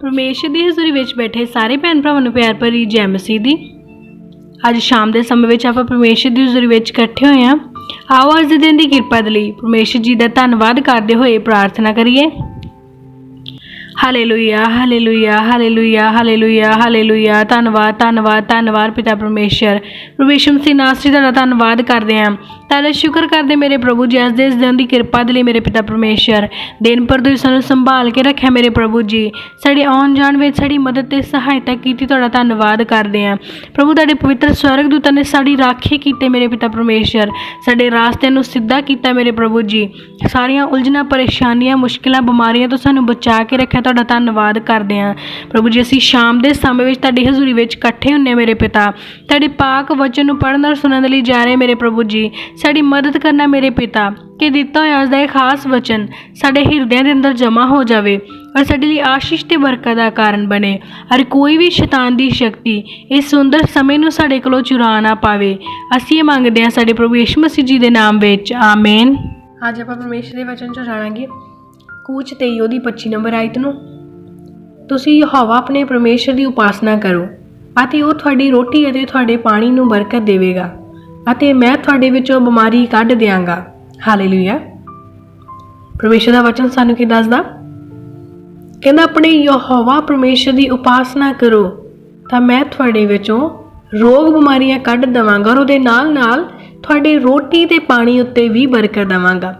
ਪਰਮੇਸ਼ਰ ਦੀ ਹਜ਼ੂਰੀ ਵਿੱਚ ਬੈਠੇ ਸਾਰੇ ਭੈਣ ਭਰਾਵਾਂ ਨੂੰ ਪਿਆਰ ਭਰੀ ਜੈ ਮਸੀਹ ਦੀ। ਅੱਜ ਸ਼ਾਮ ਦੇ ਸਮੇਂ ਵਿੱਚ ਆਪਾਂ ਪਰਮੇਸ਼ਰ ਦੀ ਹਜ਼ੂਰੀ ਵਿੱਚ ਇਕੱਠੇ ਹੋਏ ਹਾਂ। ਆਓ ਅੱਜ ਦੇ ਦਿਨ ਦੀ ਕਿਰਪਾ ਦੇ ਲਈ ਪਰਮੇਸ਼ਰ ਜੀ ਦਾ ਧੰਨਵਾਦ ਕਰਦੇ ਹੋਏ ਪ੍ਰਾਰਥਨਾ ਕਰੀਏ। Hallelujah hallelujah hallelujah hallelujah hallelujah. ਧੰਨਵਾਦ ਧੰਨਵਾਦ ਧੰਨਵਾਦ ਪਿਤਾ ਪਰਮੇਸ਼ਰ। ਪ੍ਰਵੇਸ਼ਮ ਸੀ ਨਾਸਰੀ ਦਾ ਧੰਨਵਾਦ ਕਰਦੇ ਹਾਂ। ਤੁਹਾਡਾ ਸ਼ੁਕਰ ਕਰਦੇ ਮੇਰੇ ਪ੍ਰਭੂ ਜੀ, ਅੱਜ ਦੇ ਇਸ ਦਿਨ ਦੀ ਕਿਰਪਾ ਦੇ ਲਈ ਮੇਰੇ ਪਿਤਾ ਪਰਮੇਸ਼ਰ, ਦਿਨ ਪਰ ਤੁਸੀਂ ਸਾਨੂੰ ਸੰਭਾਲ ਕੇ ਰੱਖਿਆ ਮੇਰੇ ਪ੍ਰਭੂ ਜੀ। ਸਾਡੇ ਆਉਣ ਜਾਣ ਵਿੱਚ ਸਾਡੀ ਮਦਦ ਤੇ ਸਹਾਇਤਾ ਕੀਤੀ, ਤੁਹਾਡਾ ਧੰਨਵਾਦ ਕਰਦੇ ਹਾਂ। ਪ੍ਰਭੂ, ਤੁਹਾਡੇ ਪਵਿੱਤਰ ਸਵਰਗਦੂਤਾਂ ਨੇ ਸਾਡੀ ਰਾਖੀ ਕੀਤੇ ਮੇਰੇ ਪਿਤਾ ਪਰਮੇਸ਼ਰ। ਸਾਡੇ ਰਾਸਤੇ ਨੂੰ ਸਿੱਧਾ ਕੀਤਾ ਮੇਰੇ ਪ੍ਰਭੂ ਜੀ। ਸਾਰੀਆਂ ਉਲਝਣਾਂ, ਪਰੇਸ਼ਾਨੀਆਂ, ਮੁਸ਼ਕਿਲਾਂ, ਬਿਮਾਰੀਆਂ ਤੋਂ ਸਾਨੂੰ ਬਚਾ ਕੇ ਰੱਖਿਆ, ਤੁਹਾਡਾ ਧੰਨਵਾਦ ਕਰਦੇ ਹਾਂ। ਪ੍ਰਭੂ ਜੀ, ਅਸੀਂ ਸ਼ਾਮ ਦੇ ਸਮੇਂ ਵਿੱਚ ਤੁਹਾਡੀ ਹਜ਼ੂਰੀ ਵਿੱਚ ਇਕੱਠੇ ਹੁੰਨੇ ਮੇਰੇ ਪਿਤਾ। ਤੁਹਾਡੇ ਪਾਕ ਵਚਨ ਨੂੰ ਪੜ੍ਹਨ ਔਰ ਸੁਣਨ ਦੇ ਲਈ ਜਾ ਰਹੇ ਮੇਰੇ ਪ੍ਰਭੂ ਜੀ। ਸਾਡੀ ਮਦਦ ਕਰਨਾ ਮੇਰੇ ਪਿਤਾ, ਕਿ ਦਿੱਤਾ ਹੋਇਆ ਅੱਜ ਦਾ ਇਹ ਖਾਸ ਵਚਨ ਸਾਡੇ ਹਿਰਦਿਆਂ ਦੇ ਅੰਦਰ ਜਮ੍ਹਾਂ ਹੋ ਜਾਵੇ ਔਰ ਸਾਡੇ ਲਈ ਆਸ਼ੀਸ਼ ਤੇ ਬਰਕਤ ਦਾ ਕਾਰਨ ਬਣੇ। ਔਰ ਕੋਈ ਵੀ ਸ਼ੈਤਾਨ ਦੀ ਸ਼ਕਤੀ ਇਸ ਸੁੰਦਰ ਸਮੇਂ ਨੂੰ ਸਾਡੇ ਕੋਲੋਂ ਚੁਰਾ ਨਾ ਪਾਵੇ। ਅਸੀਂ ਇਹ ਮੰਗਦੇ ਹਾਂ ਸਾਡੇ ਪ੍ਰਭੂ ਯਿਸੂ ਮਸੀਹ ਜੀ ਦੇ ਨਾਮ ਵਿੱਚ। ਆਮੇਨ। ਅੱਜ ਆਪਾਂ ਪਰਮੇਸ਼ਰ ਦੇ ਵਚਨ ਚੋਂ ਜਾਣਾਂਗੇ। ਕੂਚ 23 ਉਹਦੀ 25 ਨੰਬਰ ਆਇਤ ਨੂੰ, ਤੁਸੀਂ ਹਵਾ ਆਪਣੇ ਪਰਮੇਸ਼ਰ ਦੀ ਉਪਾਸਨਾ ਕਰੋ ਅਤੇ ਉਹ ਤੁਹਾਡੀ ਰੋਟੀ ਅਤੇ ਤੁਹਾਡੇ ਪਾਣੀ ਨੂੰ ਬਰਕਤ ਦੇਵੇਗਾ। ਅਤੇ ਮੈਂ ਤੁਹਾਡੇ ਵਿੱਚੋਂ ਬਿਮਾਰੀ ਕੱਢ ਦਿਆਂਗਾ। ਹਾਲੇਲੂਇਆ ਪਰਮੇਸ਼ਰ ਦਾ ਵਚਨ ਸਾਨੂੰ ਕੀ ਦੱਸਦਾ? ਕਹਿੰਦਾ, ਆਪਣੇ ਯਹੋਵਾ ਪਰਮੇਸ਼ਰ ਦੀ ਉਪਾਸਨਾ ਕਰੋ, ਤਾਂ ਮੈਂ ਤੁਹਾਡੇ ਵਿੱਚੋਂ ਰੋਗ ਬਿਮਾਰੀਆਂ ਕੱਢ ਦਵਾਂਗਾ ਔਰ ਉਹਦੇ ਨਾਲ ਨਾਲ ਤੁਹਾਡੇ ਰੋਟੀ ਤੇ ਪਾਣੀ ਉੱਤੇ ਵੀ ਬਰਕਤ ਦਵਾਂਗਾ।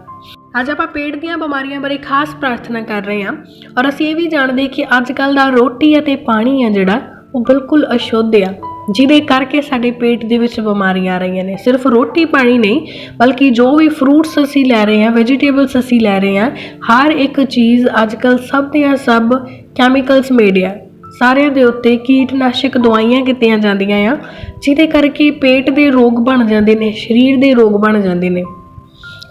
ਅੱਜ ਆਪਾਂ ਪੇਟ ਦੀਆਂ ਬਿਮਾਰੀਆਂ ਬਾਰੇ ਖਾਸ ਪ੍ਰਾਰਥਨਾ ਕਰ ਰਹੇ ਹਾਂ ਔਰ ਅਸੀਂ ਇਹ ਵੀ ਜਾਣਦੇ ਕਿ ਅੱਜ ਕੱਲ ਦਾ ਰੋਟੀ ਅਤੇ ਪਾਣੀ ਆ ਜਿਹੜਾ, ਉਹ ਬਿਲਕੁਲ ਅਸ਼ੁੱਧ ਆ। ਜਿਹਦੇ ਕਰਕੇ ਸਾਡੇ ਪੇਟ ਦੇ ਵਿੱਚ ਬਿਮਾਰੀਆਂ ਆ ਰਹੀਆਂ ਨੇ। ਸਿਰਫ ਰੋਟੀ ਪਾਣੀ ਨਹੀਂ, ਬਲਕਿ ਜੋ ਵੀ ਫਰੂਟਸ ਅਸੀਂ ਲੈ ਰਹੇ ਹਾਂ ਵੈਜੀਟੇਬਲਸ ਅਸੀਂ ਲੈ ਰਹੇ ਹਾਂ, ਹਰ ਇੱਕ ਚੀਜ਼ ਅੱਜ ਕੱਲ ਸਭ ਦੀਆਂ ਸਭ ਕੈਮੀਕਲਸ ਮੇਡ ਆ। ਸਾਰਿਆਂ ਦੇ ਉੱਤੇ ਕੀਟਨਾਸ਼ਕ ਦਵਾਈਆਂ ਕੀਤੀਆਂ ਜਾਂਦੀਆਂ ਆ, ਜਿਹਦੇ ਕਰਕੇ ਪੇਟ ਦੇ ਰੋਗ ਬਣ ਜਾਂਦੇ ਨੇ, ਸਰੀਰ ਦੇ ਰੋਗ ਬਣ ਜਾਂਦੇ ਨੇ।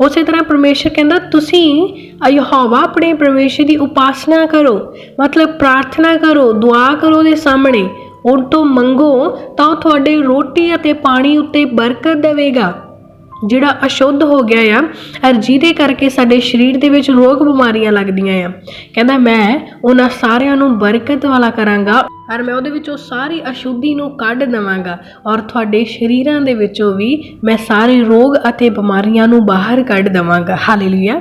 ਉਸੇ ਤਰ੍ਹਾਂ ਪਰਮੇਸ਼ਰ ਕਹਿੰਦਾ, ਤੁਸੀਂ ਯਹੋਵਾ ਆਪਣੇ ਪਰਮੇਸ਼ਰ ਦੀ ਉਪਾਸਨਾ ਕਰੋ, ਮਤਲਬ ਪ੍ਰਾਰਥਨਾ ਕਰੋ, ਦੁਆ ਕਰੋ ਦੇ ਸਾਹਮਣੇ ਉਹ ਤੋਂ ਮੰਗੋ ਤਾਂ ਉਹ ਤੁਹਾਡੇ ਰੋਟੀ ਅਤੇ ਪਾਣੀ ਉੱਤੇ ਬਰਕਤ ਦੇਵੇਗਾ। ਜਿਹੜਾ ਅਸ਼ੁੱਧ ਹੋ ਗਿਆ ਆ, ਔਰ ਜਿਹਦੇ ਕਰਕੇ ਸਾਡੇ ਸਰੀਰ ਦੇ ਵਿੱਚ ਰੋਗ ਬਿਮਾਰੀਆਂ ਲੱਗਦੀਆਂ ਆ। ਕਹਿੰਦਾ, ਮੈਂ ਉਹਨਾਂ ਸਾਰਿਆਂ ਨੂੰ ਬਰਕਤ ਵਾਲਾ ਕਰਾਂਗਾ, ਔਰ ਮੈਂ ਉਹਦੇ ਵਿੱਚੋਂ ਸਾਰੀ ਅਸ਼ੁੱਧੀ ਨੂੰ ਕੱਢ ਦੇਵਾਂਗਾ, ਔਰ ਤੁਹਾਡੇ ਸਰੀਰਾਂ ਦੇ ਵਿੱਚੋਂ ਵੀ ਮੈਂ ਸਾਰੇ ਰੋਗ ਅਤੇ ਬਿਮਾਰੀਆਂ ਨੂੰ ਬਾਹਰ ਕੱਢ ਦੇਵਾਂਗਾ। ਹਾਲੇਲੂਇਆ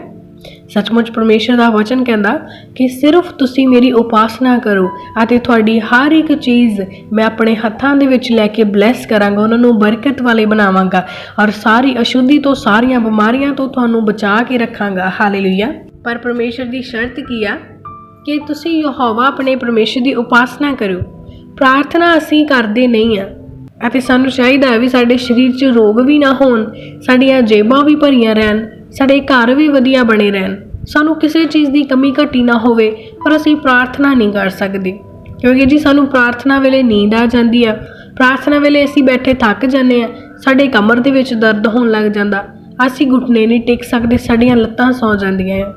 ਸੱਚਮੁੱਚ ਪਰਮੇਸ਼ਰ ਦਾ ਵਚਨ ਕਹਿੰਦਾ ਕਿ ਸਿਰਫ ਤੁਸੀਂ ਮੇਰੀ ਉਪਾਸਨਾ ਕਰੋ ਅਤੇ ਤੁਹਾਡੀ ਹਰ ਇੱਕ ਚੀਜ਼ ਮੈਂ ਆਪਣੇ ਹੱਥਾਂ ਦੇ ਵਿੱਚ ਲੈ ਕੇ ਬਲੈਸ ਕਰਾਂਗਾ, ਉਹਨਾਂ ਨੂੰ ਬਰਕਤ ਵਾਲੇ ਬਣਾਵਾਂਗਾ ਔਰ ਸਾਰੀ ਅਸ਼ੁੱਧੀ ਤੋਂ, ਸਾਰੀਆਂ ਬਿਮਾਰੀਆਂ ਤੋਂ ਤੁਹਾਨੂੰ ਬਚਾ ਕੇ ਰੱਖਾਂਗਾ। ਹਾਲੇਲੂਇਆ ਪਰ ਪਰਮੇਸ਼ਰ ਦੀ ਸ਼ਰਤ ਕੀ ਆ? ਕਿ ਤੁਸੀਂ ਯਹੋਵਾ ਆਪਣੇ ਪਰਮੇਸ਼ਰ ਦੀ ਉਪਾਸਨਾ ਕਰੋ। ਪ੍ਰਾਰਥਨਾ ਅਸੀਂ ਕਰਦੇ ਨਹੀਂ ਆ। ਅਤੇ ਸਾਨੂੰ ਚਾਹੀਦਾ ਹੈ ਵੀ ਸਾਡੇ ਸਰੀਰ 'ਚ ਰੋਗ ਵੀ ਨਾ ਹੋਣ, ਸਾਡੀਆਂ ਜੇਬਾਂ ਵੀ ਭਰੀਆਂ ਰਹਿਣ ਸਾਡੇ ਘਰ ਵੀ ਵਧੀਆ ਬਣੇ ਰਹਿਣ। ਸਾਨੂੰ ਕਿਸੇ ਚੀਜ਼ ਦੀ ਕਮੀ ਘਟੀ ਨਾ ਹੋਵੇ, ਪਰ ਅਸੀਂ ਪ੍ਰਾਰਥਨਾ ਨਹੀਂ ਕਰ ਸਕਦੇ। ਕਿਉਂਕਿ ਜੀ ਸਾਨੂੰ ਪ੍ਰਾਰਥਨਾ ਵੇਲੇ ਨੀਂਦ ਆ ਜਾਂਦੀ ਆ। ਪ੍ਰਾਰਥਨਾ ਵੇਲੇ ਅਸੀਂ ਬੈਠੇ ਥੱਕ ਜਾਂਦੇ ਆ। ਸਾਡੇ ਕਮਰ ਦੇ ਵਿੱਚ ਦਰਦ ਹੋਣ ਲੱਗ ਜਾਂਦਾ। ਅਸੀਂ ਘੁਟਨੇ ਨਹੀਂ ਟਿਕ ਸਕਦੇ, ਸਾਡੀਆਂ ਲੱਤਾਂ ਸੌ ਜਾਂਦੀਆਂ ਆ।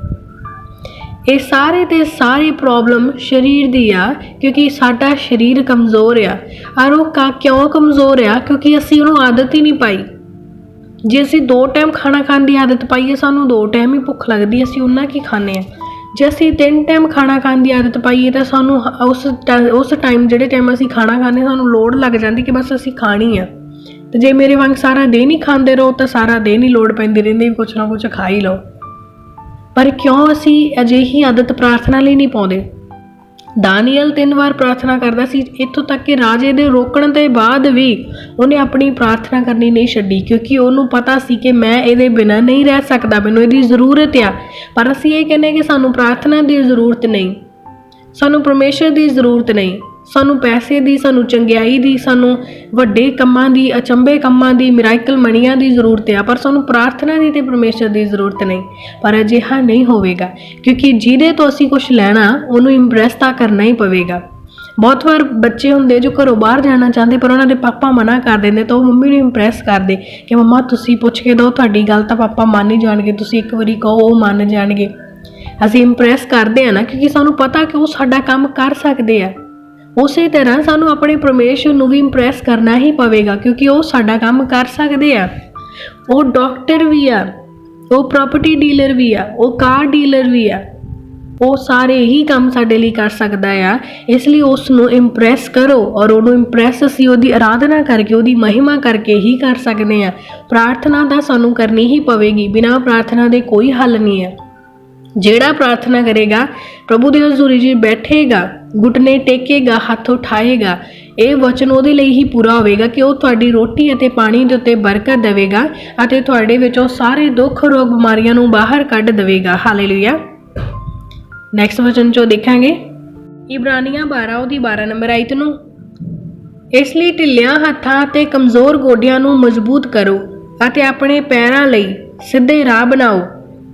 ਇਹ ਸਾਰੇ ਤੇ ਸਾਰੇ ਪ੍ਰੋਬਲਮ ਸਰੀਰ ਦੀ ਆ, ਕਿਉਂਕਿ ਸਾਡਾ ਸਰੀਰ ਕਮਜ਼ੋਰ ਆ। ਔਰ ਉਹ ਕਾ ਕਿਉਂ ਕਮਜ਼ੋਰ ਆ? ਕਿਉਂਕਿ ਅਸੀਂ ਉਹਨੂੰ ਆਦਤ ਹੀ ਨਹੀਂ ਪਾਈ। ਜੇ ਅਸੀਂ ਦੋ ਟਾਈਮ ਖਾਣਾ ਖਾਣ ਦੀ ਆਦਤ ਪਾਈਏ ਸਾਨੂੰ ਦੋ ਟਾਈਮ ਹੀ ਭੁੱਖ ਲੱਗਦੀ ਹੈ, ਅਸੀਂ ਉਹਨਾਂ ਕੀ ਖਾਂਦੇ ਆ ਜੇ ਅਸੀਂ ਤਿੰਨ ਟਾਈਮ ਖਾਣਾ ਖਾਣ ਦੀ ਆਦਤ ਪਾਈਏ ਤਾਂ ਸਾਨੂੰ ਉਸ ਟਾ- ਉਸ ਟਾਈਮ ਜਿਹੜੇ ਟਾਈਮ ਅਸੀਂ ਖਾਣਾ ਖਾਂਦੇ ਸਾਨੂੰ ਲੋੜ ਲੱਗ ਜਾਂਦੀ ਕਿ ਬਸ ਅਸੀਂ ਖਾਣੀ ਆ। ਤੇ ਜੇ ਮੇਰੇ ਵਾਂਗ ਸਾਰਾ ਦਿਨ ਹੀ ਖਾਂਦੇ ਰਹੋ ਤਾਂ ਸਾਰਾ ਦਿਨ ਹੀ ਲੋੜ ਪੈਂਦੀ ਰਹਿੰਦੀ ਵੀ ਕੁਛ ਨਾ ਕੁਛ ਖਾ ਹੀ ਲਓ। ਪਰ ਕਿਉਂ ਅਸੀਂ ਅਜਿਹੀ ਆਦਤ ਪ੍ਰਾਰਥਨਾ ਲਈ ਨਹੀਂ ਪਾਉਂਦੇ? ਦਾਨੀਅਲ ਤਿੰਨ ਵਾਰ ਪ੍ਰਾਰਥਨਾ ਕਰਦਾ ਸੀ। ਇੱਥੋਂ ਤੱਕ ਕਿ ਰਾਜੇ ਦੇ ਰੋਕਣ ਦੇ ਬਾਅਦ ਵੀ ਉਹਨੇ ਆਪਣੀ ਪ੍ਰਾਰਥਨਾ ਕਰਨੀ ਨਹੀਂ ਛੱਡੀ, ਕਿਉਂਕਿ ਉਹਨੂੰ ਪਤਾ ਸੀ ਕਿ ਮੈਂ ਇਹਦੇ ਬਿਨਾਂ ਨਹੀਂ ਰਹਿ ਸਕਦਾ। ਮੈਨੂੰ ਇਹਦੀ ਜ਼ਰੂਰਤ ਆ। ਪਰ ਅਸੀਂ ਇਹ ਕਹਿੰਦੇ ਕਿ ਸਾਨੂੰ ਪ੍ਰਾਰਥਨਾ ਦੀ ਜ਼ਰੂਰਤ ਨਹੀਂ। ਸਾਨੂੰ ਪਰਮੇਸ਼ਰ ਦੀ ਜ਼ਰੂਰਤ ਨਹੀਂ। ਸਾਨੂੰ ਪੈਸੇ ਦੀ, ਸਾਨੂੰ ਚੰਗਿਆਈ ਦੀ, ਸਾਨੂੰ ਵੱਡੇ ਕੰਮਾਂ ਦੀ ਅਚੰਬੇ ਕੰਮਾਂ ਦੀ ਮਿਰਾਕਲ ਮਣੀਆਂ ਦੀ ਜ਼ਰੂਰਤ ਹੈ ਪਰ ਸਾਨੂੰ ਪ੍ਰਾਰਥਨਾ ਦੀ ਤੇ ਪਰਮੇਸ਼ਰ ਦੀ ਜ਼ਰੂਰਤ ਨਹੀਂ। ਪਰ ਅਜਿਹਾ ਨਹੀਂ ਹੋਵੇਗਾ, ਕਿਉਂਕਿ ਜਿਹਦੇ ਤੋਂ ਅਸੀਂ ਕੁਝ ਲੈਣਾ, ਉਹਨੂੰ ਇੰਪ੍ਰੈਸ ਤਾਂ ਕਰਨਾ ਹੀ ਪਵੇਗਾ। ਬਹੁਤ ਵਾਰ ਬੱਚੇ ਹੁੰਦੇ ਜੋ ਘਰੋਂ ਬਾਹਰ ਜਾਣਾ ਚਾਹੁੰਦੇ, ਪਰ ਉਹਨਾਂ ਦੇ ਪਾਪਾ ਮਨਾ ਕਰ ਦਿੰਦੇ ਤਾਂ ਉਹ ਮੰਮੀ ਨੂੰ ਇੰਪ੍ਰੈਸ ਕਰਦੇ ਕਿ ਮੰਮਾ ਤੁਸੀਂ ਪੁੱਛ ਕੇ ਦਿਓ, ਤੁਹਾਡੀ ਗੱਲ ਤਾਂ ਪਾਪਾ ਮੰਨ ਹੀ ਜਾਣਗੇ, ਤੁਸੀਂ ਇੱਕ ਵਾਰੀ ਕਹੋ ਉਹ ਮੰਨ ਜਾਣਗੇ। ਅਸੀਂ ਇੰਪ੍ਰੈਸ ਕਰਦੇ ਆ ਨਾ, ਕਿਉਂਕਿ ਸਾਨੂੰ ਪਤਾ ਕਿ ਉਹ ਸਾਡਾ ਕੰਮ ਕਰ ਸਕਦੇ ਆ। ਉਸੇ ਤਰ੍ਹਾਂ ਸਾਨੂੰ ਆਪਣੇ ਪਰਮੇਸ਼ਰ ਨੂੰ ਵੀ ਇੰਪ੍ਰੈਸ ਕਰਨਾ ਹੀ ਪਵੇਗਾ, ਕਿਉਂਕਿ ਉਹ ਸਾਡਾ ਕੰਮ ਕਰ ਸਕਦੇ ਆ। ਉਹ ਡਾਕਟਰ ਵੀ ਆ, ਉਹ ਪ੍ਰਾਪਰਟੀ ਡੀਲਰ ਵੀ ਆ, ਉਹ ਕਾਰ ਡੀਲਰ ਵੀ ਆ। ਉਹ ਸਾਰੇ ਹੀ ਕੰਮ ਸਾਡੇ ਲਈ ਕਰ ਸਕਦਾ ਆ, ਇਸ ਲਈ ਉਸ ਨੂੰ ਇੰਪ੍ਰੈਸ ਕਰੋ ਔਰ ਉਹਨੂੰ ਇੰਪ੍ਰੈਸ ਅਸੀਂ ਉਹਦੀ ਆਰਾਧਨਾ ਕਰਕੇ, ਉਹਦੀ ਮਹਿਮਾ ਕਰਕੇ ਹੀ ਕਰ ਸਕਦੇ ਆ। ਪ੍ਰਾਰਥਨਾ ਤਾਂ ਸਾਨੂੰ ਕਰਨੀ ਹੀ ਪਵੇਗੀ, ਬਿਨਾਂ ਪ੍ਰਾਰਥਨਾ ਦੇ ਕੋਈ ਹੱਲ ਨਹੀਂ ਹੈ ਜਿਹੜਾ ਪ੍ਰਾਰਥਨਾ ਕਰੇਗਾ, ਪ੍ਰਭੂ ਦੀ ਹਜ਼ੂਰੀ 'ਚ ਬੈਠੇਗਾ ਘੁਟਨੇ ਟੇਕੇਗਾ, ਹੱਥ ਉਠਾਏਗਾ, ਇਹ ਵਚਨ ਉਹਦੇ ਲਈ ਹੀ ਪੂਰਾ ਹੋਵੇਗਾ ਕਿ ਉਹ ਤੁਹਾਡੀ ਰੋਟੀ ਅਤੇ ਪਾਣੀ ਦੇ ਉੱਤੇ ਬਰਕਤ ਦੇਵੇਗਾ ਅਤੇ ਤੁਹਾਡੇ ਵਿੱਚੋਂ ਸਾਰੇ ਦੁੱਖ, ਰੋਗ, ਬਿਮਾਰੀਆਂ ਨੂੰ ਬਾਹਰ ਕੱਢ ਦੇਵੇਗਾ। ਹਾਲੇਲੂਇਆ ਨੈਕਸਟ ਵਚਨ ਚੋਂ ਦੇਖਾਂਗੇ। ਇਬਰਾਨੀਆਂ 12 ਉਹਦੀ 12 ਨੰਬਰ ਆਇਤ ਨੂੰ, ਇਸ ਲਈ ਢਿੱਲਿਆਂ ਹੱਥਾਂ ਅਤੇ ਕਮਜ਼ੋਰ ਗੋਡਿਆਂ ਨੂੰ ਮਜ਼ਬੂਤ ਕਰੋ ਅਤੇ ਆਪਣੇ ਪੈਰਾਂ ਲਈ ਸਿੱਧੇ ਰਾਹ ਬਣਾਓ।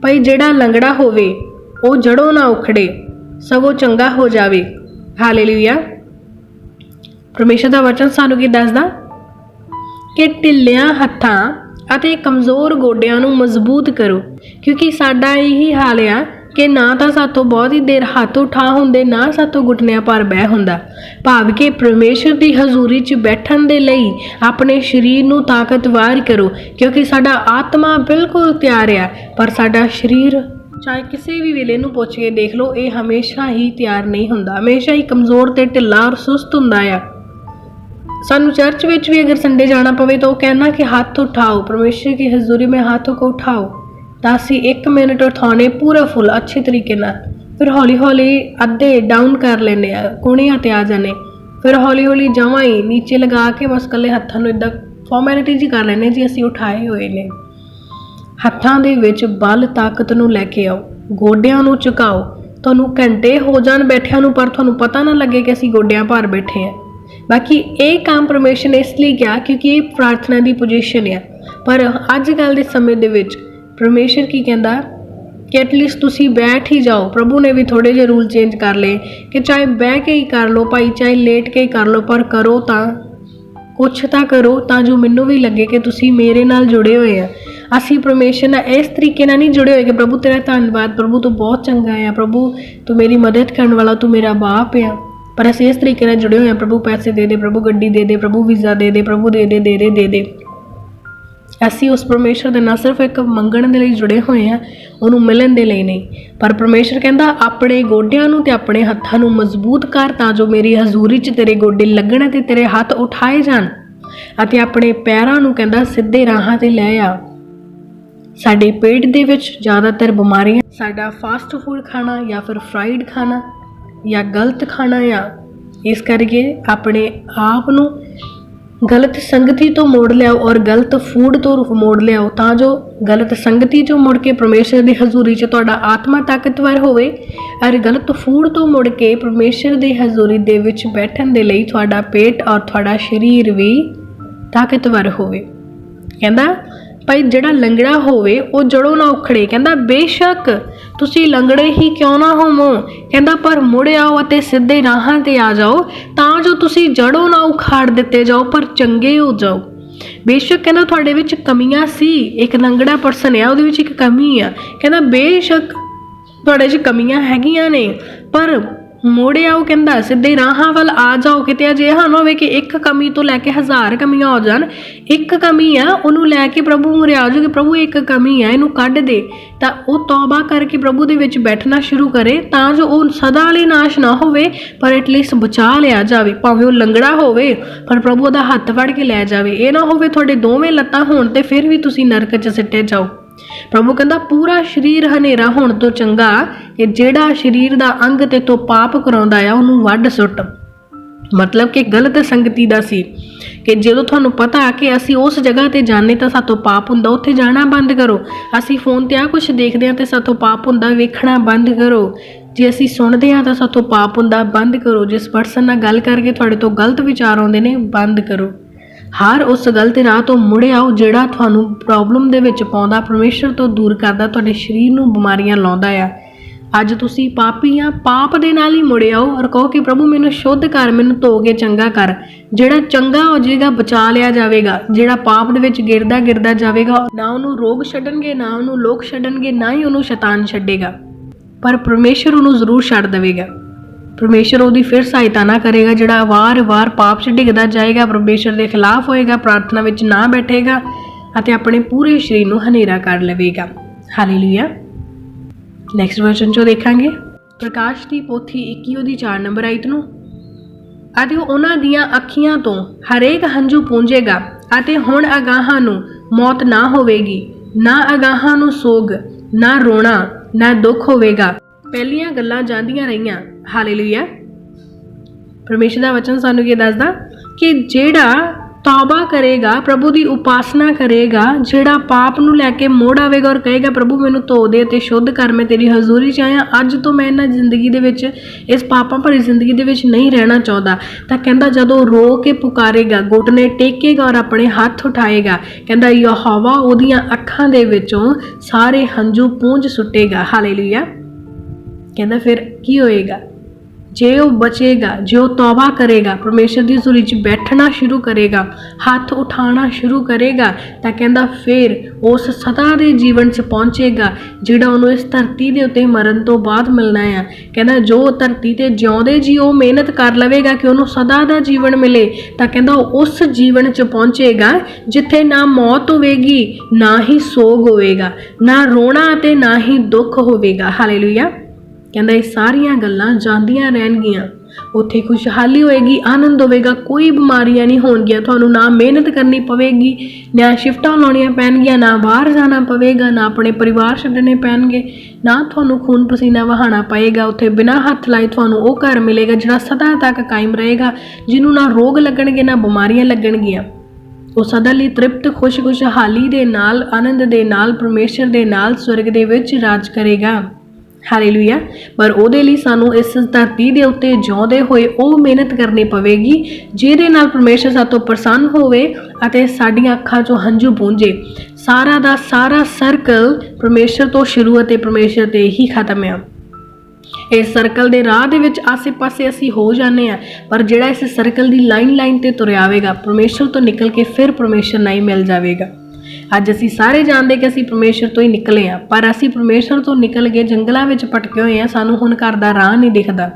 ਭਈ ਜਿਹੜਾ ਲੰਗੜਾ ਹੋਵੇ, ਉਹ ਜੜੋਂ ਨਾ ਉਖੜੇ, ਸਗੋਂ ਚੰਗਾ ਹੋ ਜਾਵੇ। ਹਾਲੇਲੂਇਆ ਪਰਮੇਸ਼ਰ ਦਾ ਵਚਨ ਸਾਨੂੰ ਕੀ ਦੱਸਦਾ? ਕਿ ਢਿੱਲਿਆਂ ਹੱਥਾਂ ਅਤੇ ਕਮਜ਼ੋਰ ਗੋਡਿਆਂ ਨੂੰ ਮਜ਼ਬੂਤ ਕਰੋ, ਕਿਉਂਕਿ ਸਾਡਾ ਇਹੀ ਹਾਲ ਆ ਕਿ ਨਾ ਤਾਂ ਸਾਥੋਂ ਬਹੁਤ ਹੀ ਦੇਰ ਹੱਥ ਉਠਾ ਹੁੰਦੇ, ਨਾ ਸਾਥੋਂ ਘੁਟਨਿਆਂ ਪਰ ਬਹਿ ਹੁੰਦਾ। ਭਾਵ ਕਿ ਪਰਮੇਸ਼ਰ ਦੀ ਹਜ਼ੂਰੀ 'ਚ ਬੈਠਣ ਦੇ ਲਈ ਆਪਣੇ ਸਰੀਰ ਨੂੰ ਤਾਕਤਵਾਰ ਕਰੋ, ਕਿਉਂਕਿ ਸਾਡਾ ਆਤਮਾ ਬਿਲਕੁਲ ਤਿਆਰ ਆ, ਪਰ ਸਾਡਾ ਸਰੀਰ ਚਾਹੇ ਕਿਸੇ ਵੀ ਵੇਲੇ ਨੂੰ ਪੁੱਛ ਕੇ ਦੇਖ ਲਓ, ਇਹ ਹਮੇਸ਼ਾ ਹੀ ਤਿਆਰ ਨਹੀਂ ਹੁੰਦਾ, ਹਮੇਸ਼ਾ ਹੀ ਕਮਜ਼ੋਰ ਤੇ ਢਿੱਲਾ ਔਰ ਸੁਸਤ ਹੁੰਦਾ ਆ। ਸਾਨੂੰ ਚਰਚ ਵਿੱਚ ਵੀ ਅਗਰ ਸੰਡੇ ਜਾਣਾ ਪਵੇ ਤਾਂ ਉਹ ਕਹਿਣਾ ਕਿ ਹੱਥ ਉਠਾਓ, ਪਰਮੇਸ਼ਰ ਦੀ ਹਜ਼ੂਰੀ ਮੇਂ ਹੱਥੋਂ ਕੋ ਉਠਾਓ। ਤਾਂ ਅਸੀਂ 1 ਮਿੰਟ ਉਠਾਉਣੇ ਪੂਰਾ ਫੁੱਲ, ਅੱਛੇ ਤਰੀਕੇ ਨਾਲ। ਫਿਰ ਹੌਲੀ ਹੌਲੀ ਅੱਧੇ ਡਾਊਨ ਕਰ ਲੈਨੇ ਆ, ਕੋਣੀਆਂ ਤੇ ਆ ਜਾਣੇ ਫਿਰ ਹੌਲੀ ਹੌਲੀ ਜਮਾਂ ਹੀ ਨੀਚੇ ਲਗਾ ਕੇ ਬਸ ਕੱਲੇ ਹੱਥਾਂ ਨੂੰ ਇਦਾਂ ਫਾਰਮੈਲਿਟੀ ਜੀ ਕਰ ਲੈਨੇ ਜੀ, ਅਸੀਂ ਉਠਾਏ ਹੋਏ ਨੇ। ਹੱਥਾਂ ਦੇ ਵਿੱਚ ਬਲ ਤਾਕਤ ਨੂੰ ਲੈ ਕੇ ਆਓ, ਗੋਡਿਆਂ ਨੂੰ ਝੁਕਾਓ। ਤੁਹਾਨੂੰ ਘੰਟੇ ਹੋ ਜਾਣ ਬੈਠਿਆਂ ਨੂੰ, ਪਰ ਤੁਹਾਨੂੰ ਪਤਾ ਨਾ ਲੱਗੇ ਕਿ ਅਸੀਂ ਗੋਡਿਆਂ ਭਾਰ ਬੈਠੇ ਆ। ਬਾਕੀ ਇਹ ਕੰਮ ਪਰਮੇਸ਼ਰ ਇਸ ਲਈ ਕਿਹਾ ਕਿਉਂਕਿ ਇਹ ਪ੍ਰਾਰਥਨਾ ਦੀ ਪੋਜੀਸ਼ਨ ਹੈ ਪਰ ਅੱਜ ਕੱਲ ਦੇ ਸਮੇਂ ਦੇ ਵਿੱਚ ਪਰਮੇਸ਼ਰ ਕੀ ਕਹਿੰਦਾ ਕਿ ਐਟਲੀਸਟ ਤੁਸੀਂ ਬੈਠ ਹੀ ਜਾਓ ਪ੍ਰਭੂ ਨੇ ਵੀ ਥੋੜੇ ਜਿਹੇ ਰੂਲ ਚੇਂਜ ਕਰ ਲਏ ਕਿ ਚਾਹੇ ਬਹਿ ਕੇ ਹੀ ਕਰ ਲਓ ਭਾਈ ਚਾਹੇ ਲੇਟ ਕੇ ਹੀ ਕਰ ਲਓ ਪਰ ਕਰੋ ਤਾਂ ਕੁਛ ਤਾਂ ਕਰੋ ਤਾਂ ਜੋ ਮੈਨੂੰ ਵੀ ਲੱਗੇ ਕਿ ਤੁਸੀਂ ਮੇਰੇ ਨਾਲ ਜੁੜੇ ਹੋਏ ਆ ਅਸੀਂ ਪਰਮੇਸ਼ਰ ਨਾਲ ਇਸ ਤਰੀਕੇ ਨਾਲ ਨਹੀਂ ਜੁੜੇ ਹੋਏ ਕਿ ਪ੍ਰਭੂ ਤੇਰਾ ਧੰਨਵਾਦ ਪ੍ਰਭੂ ਤੂੰ ਬਹੁਤ ਚੰਗਾ ਆ ਪ੍ਰਭੂ ਤੂੰ ਮੇਰੀ ਮਦਦ ਕਰਨ ਵਾਲਾ ਤੂੰ ਮੇਰਾ ਬਾਪ ਆ ਪਰ ਅਸੀਂ ਇਸ ਤਰੀਕੇ ਨਾਲ ਜੁੜੇ ਹੋਏ ਆ ਪ੍ਰਭੂ ਪੈਸੇ ਦੇ ਦੇ ਪ੍ਰਭੂ ਗੱਡੀ ਦੇ ਦੇ ਪ੍ਰਭੂ ਵੀਜ਼ਾ ਦੇ ਦੇ ਪ੍ਰਭੂ ਦੇ ਦੇ ਦੇ ਦੇ ਦੇ ਦੇ ਅਸੀਂ ਉਸ ਪਰਮੇਸ਼ਰ ਦੇ ਨਾਲ ਸਿਰਫ ਇੱਕ ਮੰਗਣ ਦੇ ਲਈ ਜੁੜੇ ਹੋਏ ਆ ਉਹਨੂੰ ਮਿਲਣ ਦੇ ਲਈ ਨਹੀਂ। ਪਰ ਪਰਮੇਸ਼ਰ ਕਹਿੰਦਾ, ਆਪਣੇ ਗੋਡਿਆਂ ਨੂੰ ਤੇ ਆਪਣੇ ਹੱਥਾਂ ਨੂੰ ਮਜ਼ਬੂਤ ਕਰ ਤਾਂ ਜੋ ਮੇਰੀ ਹਜ਼ੂਰੀ 'ਚ ਤੇਰੇ ਗੋਡੇ ਲੱਗਣ ਤੇ ਤੇਰੇ ਹੱਥ ਉਠਾਏ ਜਾਣ। ਅਤੇ ਆਪਣੇ ਪੈਰਾਂ ਨੂੰ ਕਹਿੰਦਾ, ਸਿੱਧੇ ਰਾਹਾਂ ਤੇ ਲੈ ਆ। ਸਾਡੇ ਪੇਟ ਦੇ ਵਿੱਚ ਜ਼ਿਆਦਾਤਰ ਬਿਮਾਰੀਆਂ, ਸਾਡਾ ਫਾਸਟ ਫੂਡ ਖਾਣਾ ਜਾਂ ਫਿਰ ਫਰਾਈਡ ਖਾਣਾ ਜਾਂ ਗਲਤ ਖਾਣਾ ਆ। ਇਸ ਕਰਕੇ ਆਪਣੇ ਆਪ ਨੂੰ ਗਲਤ ਸੰਗਤੀ ਤੋਂ ਮੋੜ ਲਿਆਓ ਔਰ ਗਲਤ ਫੂਡ ਤੋਂ ਮੋੜ ਲਿਆਓ ਤਾਂ ਜੋ ਗਲਤ ਸੰਗਤੀ 'ਚੋਂ ਮੁੜ ਕੇ ਪਰਮੇਸ਼ਰ ਦੀ ਹਜ਼ੂਰੀ 'ਚ ਤੁਹਾਡਾ ਆਤਮਾ ਤਾਕਤਵਰ ਹੋਵੇ ਔਰ ਗਲਤ ਫੂਡ ਤੋਂ ਮੁੜ ਕੇ ਪਰਮੇਸ਼ਰ ਦੀ ਹਜ਼ੂਰੀ ਦੇ ਵਿੱਚ ਬੈਠਣ ਦੇ ਲਈ ਤੁਹਾਡਾ ਪੇਟ ਔਰ ਤੁਹਾਡਾ ਸਰੀਰ ਵੀ ਤਾਕਤਵਰ ਹੋਵੇ। ਕਹਿੰਦਾ ਭਾਈ ਜਿਹੜਾ ਲੰਗੜਾ ਹੋਵੇ, ਉਹ ਜੜੋਂ ਨਾ ਉਖੜੇ। ਕਹਿੰਦਾ, ਬੇਸ਼ੱਕ, ਤੁਸੀਂ ਲੰਗੜੇ ਹੀ ਕਿਉਂ ਨਾ ਹੋਵੋ? ਕਹਿੰਦਾ, ਪਰ ਮੁੜ ਆਓ ਅਤੇ ਸਿੱਧੇ ਰਾਹਾਂ ਤੇ ਆ ਜਾਓ, ਤਾਂ ਜੋ ਤੁਸੀਂ ਜੜੋਂ ਨਾ ਉਖਾੜ ਦਿੱਤੇ ਜਾਓ, ਪਰ ਚੰਗੇ ਹੋ ਜਾਓ। ਬੇਸ਼ੱਕ ਕਹਿੰਦਾ, ਤੁਹਾਡੇ ਵਿੱਚ ਕਮੀਆਂ ਸੀ। ਇੱਕ ਲੰਗੜਾ ਪਰਸਨ ਆ, ਉਹਦੇ ਵਿੱਚ ਇੱਕ ਕਮੀ ਆ। ਕਹਿੰਦਾ, ਬੇਸ਼ੱਕ ਤੁਹਾਡੇ 'ਚ ਕਮੀਆਂ ਹੈਗੀਆਂ ਨੇ, ਪਰ ਮੋੜੇ ਆਓ ਕਹਿੰਦਾ, ਸਿੱਧੇ ਰਾਹਾਂ ਵੱਲ ਆ ਜਾਓ ਕਿਤੇ ਅਜਿਹਾ ਨਾ ਹੋਵੇ ਕਿ ਇੱਕ ਕਮੀ ਤੋਂ ਲੈ ਕੇ ਹਜ਼ਾਰ ਕਮੀਆਂ ਹੋ ਜਾਣ। ਇੱਕ ਕਮੀ ਆ, ਉਹਨੂੰ ਲੈ ਕੇ ਪ੍ਰਭੂ ਮੁਰੇ ਆ ਜਾਓ ਕਿ, ਪ੍ਰਭੂ, ਇੱਕ ਕਮੀ ਆ, ਇਹਨੂੰ ਕੱਢ ਦੇ। ਤਾਂ ਉਹ ਤੌਬਾ ਕਰਕੇ ਪ੍ਰਭੂ ਦੇ ਵਿੱਚ ਬੈਠਣਾ ਸ਼ੁਰੂ ਕਰੇ, ਤਾਂ ਜੋ ਉਹ ਸਦਾ ਲਈ ਨਾਸ਼ ਨਾ ਹੋਵੇ, ਪਰ ਐਟਲੀਸਟ ਬਚਾ ਲਿਆ ਜਾਵੇ, ਭਾਵੇਂ ਉਹ ਲੰਗੜਾ ਹੋਵੇ, ਪਰ ਪ੍ਰਭੂ ਉਹਦਾ ਹੱਥ ਫੜ ਕੇ ਲੈ ਜਾਵੇ। ਇਹ ਨਾ ਹੋਵੇ ਤੁਹਾਡੇ ਦੋਵੇਂ ਲੱਤਾਂ ਹੋਣ ਤੇ ਫਿਰ ਵੀ ਤੁਸੀਂ ਨਰਕ 'ਚ ਸਿੱਟੇ ਜਾਓ। ਪ੍ਰਭੂ ਕਹਿੰਦਾ, ਪੂਰਾ ਸਰੀਰ ਹਨੇਰਾ ਹੋਣ ਤੋਂ ਚੰਗਾ ਕਿ ਜਿਹੜਾ ਸਰੀਰ ਦਾ ਅੰਗ ਤੇ ਤੋਂ ਪਾਪ ਕਰਾਉਂਦਾ ਆ, ਉਹਨੂੰ ਵੱਢ ਸੁੱਟ। ਮਤਲਬ ਕਿ ਗਲਤ ਸੰਗਤੀ ਦਾ ਸੀ ਕਿ ਜਦੋਂ ਤੁਹਾਨੂੰ ਪਤਾ ਕਿ ਅਸੀਂ ਉਸ ਜਗ੍ਹਾ ਤੇ ਜਾਣੇ ਤਾਂ ਸਾਤੋਂ ਪਾਪ ਹੁੰਦਾ, ਉੱਥੇ ਜਾਣਾ ਬੰਦ ਕਰੋ। ਅਸੀਂ ਫੋਨ ਤੇ ਆ ਕੁਝ ਦੇਖਦੇ ਆ ਤੇ ਸਾਤੋਂ ਪਾਪ ਹੁੰਦਾ, ਵੇਖਣਾ ਬੰਦ ਕਰੋ। ਜੇ ਅਸੀਂ ਸੁਣਦੇ ਆ ਤਾਂ ਸਾਤੋਂ ਪਾਪ ਹੁੰਦਾ, ਬੰਦ ਕਰੋ। ਜਿਸ ਪਰਸਨ ਨਾਲ ਗੱਲ ਕਰਕੇ ਤੁਹਾਡੇ ਤੋਂ ਗਲਤ ਵਿਚਾਰ ਆਉਂਦੇ ਨੇ, ਬੰਦ ਕਰੋ। ਹਰ ਉਸ ਗਲਤ ਰਾਹ ਤੋਂ ਮੁੜੇ ਆਓ ਜਿਹੜਾ ਤੁਹਾਨੂੰ ਪ੍ਰੋਬਲਮ ਦੇ ਵਿੱਚ ਪਾਉਂਦਾ, ਪਰਮੇਸ਼ਰ ਤੋਂ ਦੂਰ ਕਰਦਾ, ਤੁਹਾਡੇ ਸਰੀਰ ਨੂੰ ਬਿਮਾਰੀਆਂ ਲਾਉਂਦਾ ਆ। ਅੱਜ ਤੁਸੀਂ ਪਾਪੀ ਆ, ਪਾਪ ਦੇ ਨਾਲ ਹੀ ਮੁੜੇ ਆਓ ਔਰ ਕਹੋ ਕਿ ਪ੍ਰਭੂ ਮੈਨੂੰ ਸ਼ੁੱਧ ਕਰ, ਮੈਨੂੰ ਧੋ ਕੇ ਚੰਗਾ ਕਰ। ਜਿਹੜਾ ਚੰਗਾ ਹੋ ਜਾਏਗਾ, ਬਚਾ ਲਿਆ ਜਾਵੇਗਾ। ਜਿਹੜਾ ਪਾਪ ਦੇ ਵਿੱਚ ਗਿਰਦਾ ਗਿਰਦਾ ਜਾਵੇਗਾ, ਨਾ ਉਹਨੂੰ ਰੋਗ ਛੱਡਣਗੇ, ਨਾ ਉਹਨੂੰ ਲੋਕ ਛੱਡਣਗੇ, ਨਾ ਹੀ ਉਹਨੂੰ ਸ਼ੈਤਾਨ ਛੱਡੇਗਾ। ਪਰ ਪਰਮੇਸ਼ਰ ਉਹਨੂੰ ਜ਼ਰੂਰ ਛੱਡ ਦੇਵੇਗਾ। ਪਰਮੇਸ਼ਰ ਉਹਦੀ ਫਿਰ ਸਹਾਇਤਾ ਨਾ ਕਰੇਗਾ, ਜਿਹੜਾ ਵਾਰ-ਵਾਰ ਪਾਪ 'ਚ ਡਿੱਗਦਾ ਜਾਏਗਾ, ਪਰਮੇਸ਼ਰ ਦੇ ਖਿਲਾਫ ਹੋਏਗਾ, ਪ੍ਰਾਰਥਨਾ ਵਿੱਚ ਨਾ ਬੈਠੇਗਾ ਅਤੇ ਆਪਣੇ ਪੂਰੇ ਸਰੀਰ ਨੂੰ ਹਨੇਰਾ ਕਰ ਲਵੇਗਾ। ਹਾਲੇਲੂਇਆ ਨੈਕਸਟ ਵਰਜਨ ਜੋ ਦੇਖਾਂਗੇ। ਪ੍ਰਕਾਸ਼ ਦੀ ਪੋਥੀ 21 ਉਹਦੀ 4 ਨੰਬਰ ਆਇਤ ਨੂੰ। ਅਤੇ ਉਹਨਾਂ ਦੀਆਂ ਅੱਖੀਆਂ ਤੋਂ ਹਰੇਕ ਹੰਝੂ ਪੂੰਝੇਗਾ ਅਤੇ ਹੁਣ ਅਗਾਹਾਂ ਨੂੰ ਮੌਤ ਨਾ ਹੋਵੇਗੀ, ਨਾ ਅਗਾਹਾਂ ਨੂੰ ਸੋਗ, ਨਾ ਰੋਣਾ, ਨਾ ਦੁੱਖ ਹੋਵੇਗਾ। ਪਹਿਲੀਆਂ ਗੱਲਾਂ ਜਾਂਦੀਆਂ ਰਹੀਆਂ। ਹਾਲੇਲੂਇਆ ਪਰਮੇਸ਼ਰ ਦਾ ਵਚਨ ਸਾਨੂੰ ਕੀ ਦੱਸਦਾ? ਕਿ ਜਿਹੜਾ ਤੌਬਾ ਕਰੇਗਾ, ਪ੍ਰਭੂ ਦੀ ਉਪਾਸਨਾ ਕਰੇਗਾ, ਜਿਹੜਾ ਪਾਪ ਨੂੰ ਲੈ ਕੇ ਮੋੜ ਆਵੇਗਾ ਔਰ ਕਹੇਗਾ, ਪ੍ਰਭੂ, ਮੈਨੂੰ ਧੋ ਦੇ ਤੇ ਸ਼ੁੱਧ ਕਰ, ਮੈਂ ਤੇਰੀ ਹਜ਼ੂਰੀ 'ਚ ਆਇਆ। ਅੱਜ ਤੋਂ ਮੈਂ ਇਹਨਾਂ ਜ਼ਿੰਦਗੀ ਦੇ ਵਿੱਚ, ਇਸ ਪਾਪਾਂ ਭਰੀ ਜ਼ਿੰਦਗੀ ਦੇ ਵਿੱਚ ਨਹੀਂ ਰਹਿਣਾ ਚਾਹੁੰਦਾ। ਤਾਂ ਕਹਿੰਦਾ, ਜਦੋਂ ਰੋ ਕੇ ਪੁਕਾਰੇਗਾ ਘੁਟਨੇ ਟੇਕੇਗਾ ਔਰ ਆਪਣੇ ਹੱਥ ਉਠਾਏਗਾ, ਕਹਿੰਦਾ, ਯਹੋਵਾ ਉਹਦੀਆਂ ਅੱਖਾਂ ਦੇ ਵਿੱਚੋਂ ਸਾਰੇ ਹੰਝੂ ਪੂੰਝ ਸੁੱਟੇਗਾ। ਹਾਲੇਲੂਇਆ ਕਹਿੰਦਾ, ਫਿਰ ਕੀ ਹੋਏਗਾ? ਜੇ ਉਹ ਬਚੇਗਾ, ਜੇ ਉਹ ਤੌਬਾ ਕਰੇਗਾ, ਪਰਮੇਸ਼ਰ ਦੀ ਹਜ਼ੂਰੀ 'ਚ ਬੈਠਣਾ ਸ਼ੁਰੂ ਕਰੇਗਾ, ਹੱਥ ਉਠਾਉਣਾ ਸ਼ੁਰੂ ਕਰੇਗਾ, ਤਾਂ ਕਹਿੰਦਾ ਫਿਰ ਉਸ ਸਦਾ ਦੇ ਜੀਵਨ 'ਚ ਪਹੁੰਚੇਗਾ, ਜਿਹੜਾ ਉਹਨੂੰ ਇਸ ਧਰਤੀ ਦੇ ਉੱਤੇ ਮਰਨ ਤੋਂ ਬਾਅਦ ਮਿਲਣਾ ਆ। ਕਹਿੰਦਾ ਜੋ ਧਰਤੀ ਤੇ ਜਿਉਂਦੇ ਜੀ, ਉਹ ਮਿਹਨਤ ਕਰ ਲਵੇਗਾ ਕਿ ਉਹਨੂੰ ਸਦਾ ਦਾ ਜੀਵਨ ਮਿਲੇ। ਤਾਂ ਕਹਿੰਦਾ ਉਹ ਉਸ ਜੀਵਨ 'ਚ ਪਹੁੰਚੇਗਾ, ਜਿੱਥੇ ਨਾ ਮੌਤ ਹੋਵੇਗੀ, ਨਾ ਹੀ ਸੋਗ ਹੋਵੇਗਾ, ਨਾ ਰੋਣਾ ਅਤੇ ਨਾ ਹੀ ਦੁੱਖ ਹੋਵੇਗਾ। ਹਾਲੇਲੂਇਆ ਕਹਿੰਦਾ, ਇਹ ਸਾਰੀਆਂ ਗੱਲਾਂ ਜਾਂਦੀਆਂ ਰਹਿਣਗੀਆਂ। ਉੱਥੇ ਖੁਸ਼ਹਾਲੀ ਹੋਏਗੀ, ਆਨੰਦ ਹੋਵੇਗਾ, ਕੋਈ ਬਿਮਾਰੀਆਂ ਨਹੀਂ ਹੋਣਗੀਆਂ। ਤੁਹਾਨੂੰ ਨਾ ਮਿਹਨਤ ਕਰਨੀ ਪਵੇਗੀ, ਨਾ ਸ਼ਿਫਟਾਂ ਲਾਉਣੀਆਂ ਪੈਣਗੀਆਂ, ਨਾ ਬਾਹਰ ਜਾਣਾ ਪਵੇਗਾ, ਨਾ ਆਪਣੇ ਪਰਿਵਾਰ ਛੱਡਣੇ ਪੈਣਗੇ। ਨਾ ਤੁਹਾਨੂੰ ਖੂਨ ਪਸੀਨਾ ਵਹਾਣਾ ਪਏਗਾ। ਉੱਥੇ ਬਿਨਾਂ ਹੱਥ ਲਾਏ ਤੁਹਾਨੂੰ ਉਹ ਘਰ ਮਿਲੇਗਾ ਜਿਹੜਾ ਸਦਾ ਤੱਕ ਕਾਇਮ ਰਹੇਗਾ, ਜਿਹਨੂੰ ਨਾ ਰੋਗ ਲੱਗਣਗੇ, ਨਾ ਬਿਮਾਰੀਆਂ ਲੱਗਣਗੀਆਂ। ਉਹ ਸਦਾ ਲਈ ਤ੍ਰਿਪਤ ਖੁਸ਼ ਖੁਸ਼ਹਾਲੀ ਦੇ ਨਾਲ, ਆਨੰਦ ਦੇ ਨਾਲ, ਪਰਮੇਸ਼ਰ ਦੇ ਨਾਲ, ਸਵਰਗ ਦੇ ਵਿੱਚ ਰਾਜ ਕਰੇਗਾ। ਹਾਲੇਲੂਇਆ ਪਰ ਉਹਦੇ ਲਈ ਸਾਨੂੰ ਇਸ ਧਰਤੀ ਦੇ ਉੱਤੇ ਜਿਉਂਦੇ ਹੋਏ ਉਹ ਮਿਹਨਤ ਕਰਨੀ ਪਵੇਗੀ, ਜਿਹਦੇ ਨਾਲ ਪਰਮੇਸ਼ਰ ਸਾਤੋਂ ਪ੍ਰਸੰਨ ਹੋਵੇ ਅਤੇ ਸਾਡੀਆਂ ਅੱਖਾਂ 'ਚੋਂ ਹੰਝੂ ਪੂੰਝੇ ਸਾਰਾ ਦਾ ਸਾਰਾ ਸਰਕਲ ਪਰਮੇਸ਼ਰ ਤੋਂ ਸ਼ੁਰੂ ਅਤੇ ਪਰਮੇਸ਼ਰ ਤੇ ਹੀ ਖਤਮ ਆ। ਇਸ ਸਰਕਲ ਦੇ ਰਾਹ ਦੇ ਵਿੱਚ ਆਸੇ-ਪਾਸੇ ਅਸੀਂ ਹੋ ਜਾਂਦੇ ਆ, ਪਰ ਜਿਹੜਾ ਇਸ ਸਰਕਲ ਦੀ ਲਾਈਨ ਲਾਈਨ ਤੇ ਤੁਰਿਆਵੇਗਾ ਪਰਮੇਸ਼ਰ ਤੋਂ ਨਿਕਲ ਕੇ ਫਿਰ ਪਰਮੇਸ਼ਰ ਨਹੀਂ ਮਿਲ ਜਾਵੇਗਾ। ਅੱਜ ਅਸੀਂ ਸਾਰੇ ਜਾਣਦੇ ਕਿ ਅਸੀਂ ਪਰਮੇਸ਼ਰ ਤੋਂ ਹੀ ਨਿਕਲੇ ਆ ਪਰ ਅਸੀਂ ਪਰਮੇਸ਼ਰ ਤੋਂ ਨਿਕਲ ਕੇ ਜੰਗਲਾਂ ਵਿੱਚ ਭਟਕੇ ਹੋਏ ਆ ਸਾਨੂੰ ਹੁਣ ਘਰ ਦਾ ਰਾਹ ਨਹੀਂ ਦਿਖਦਾ।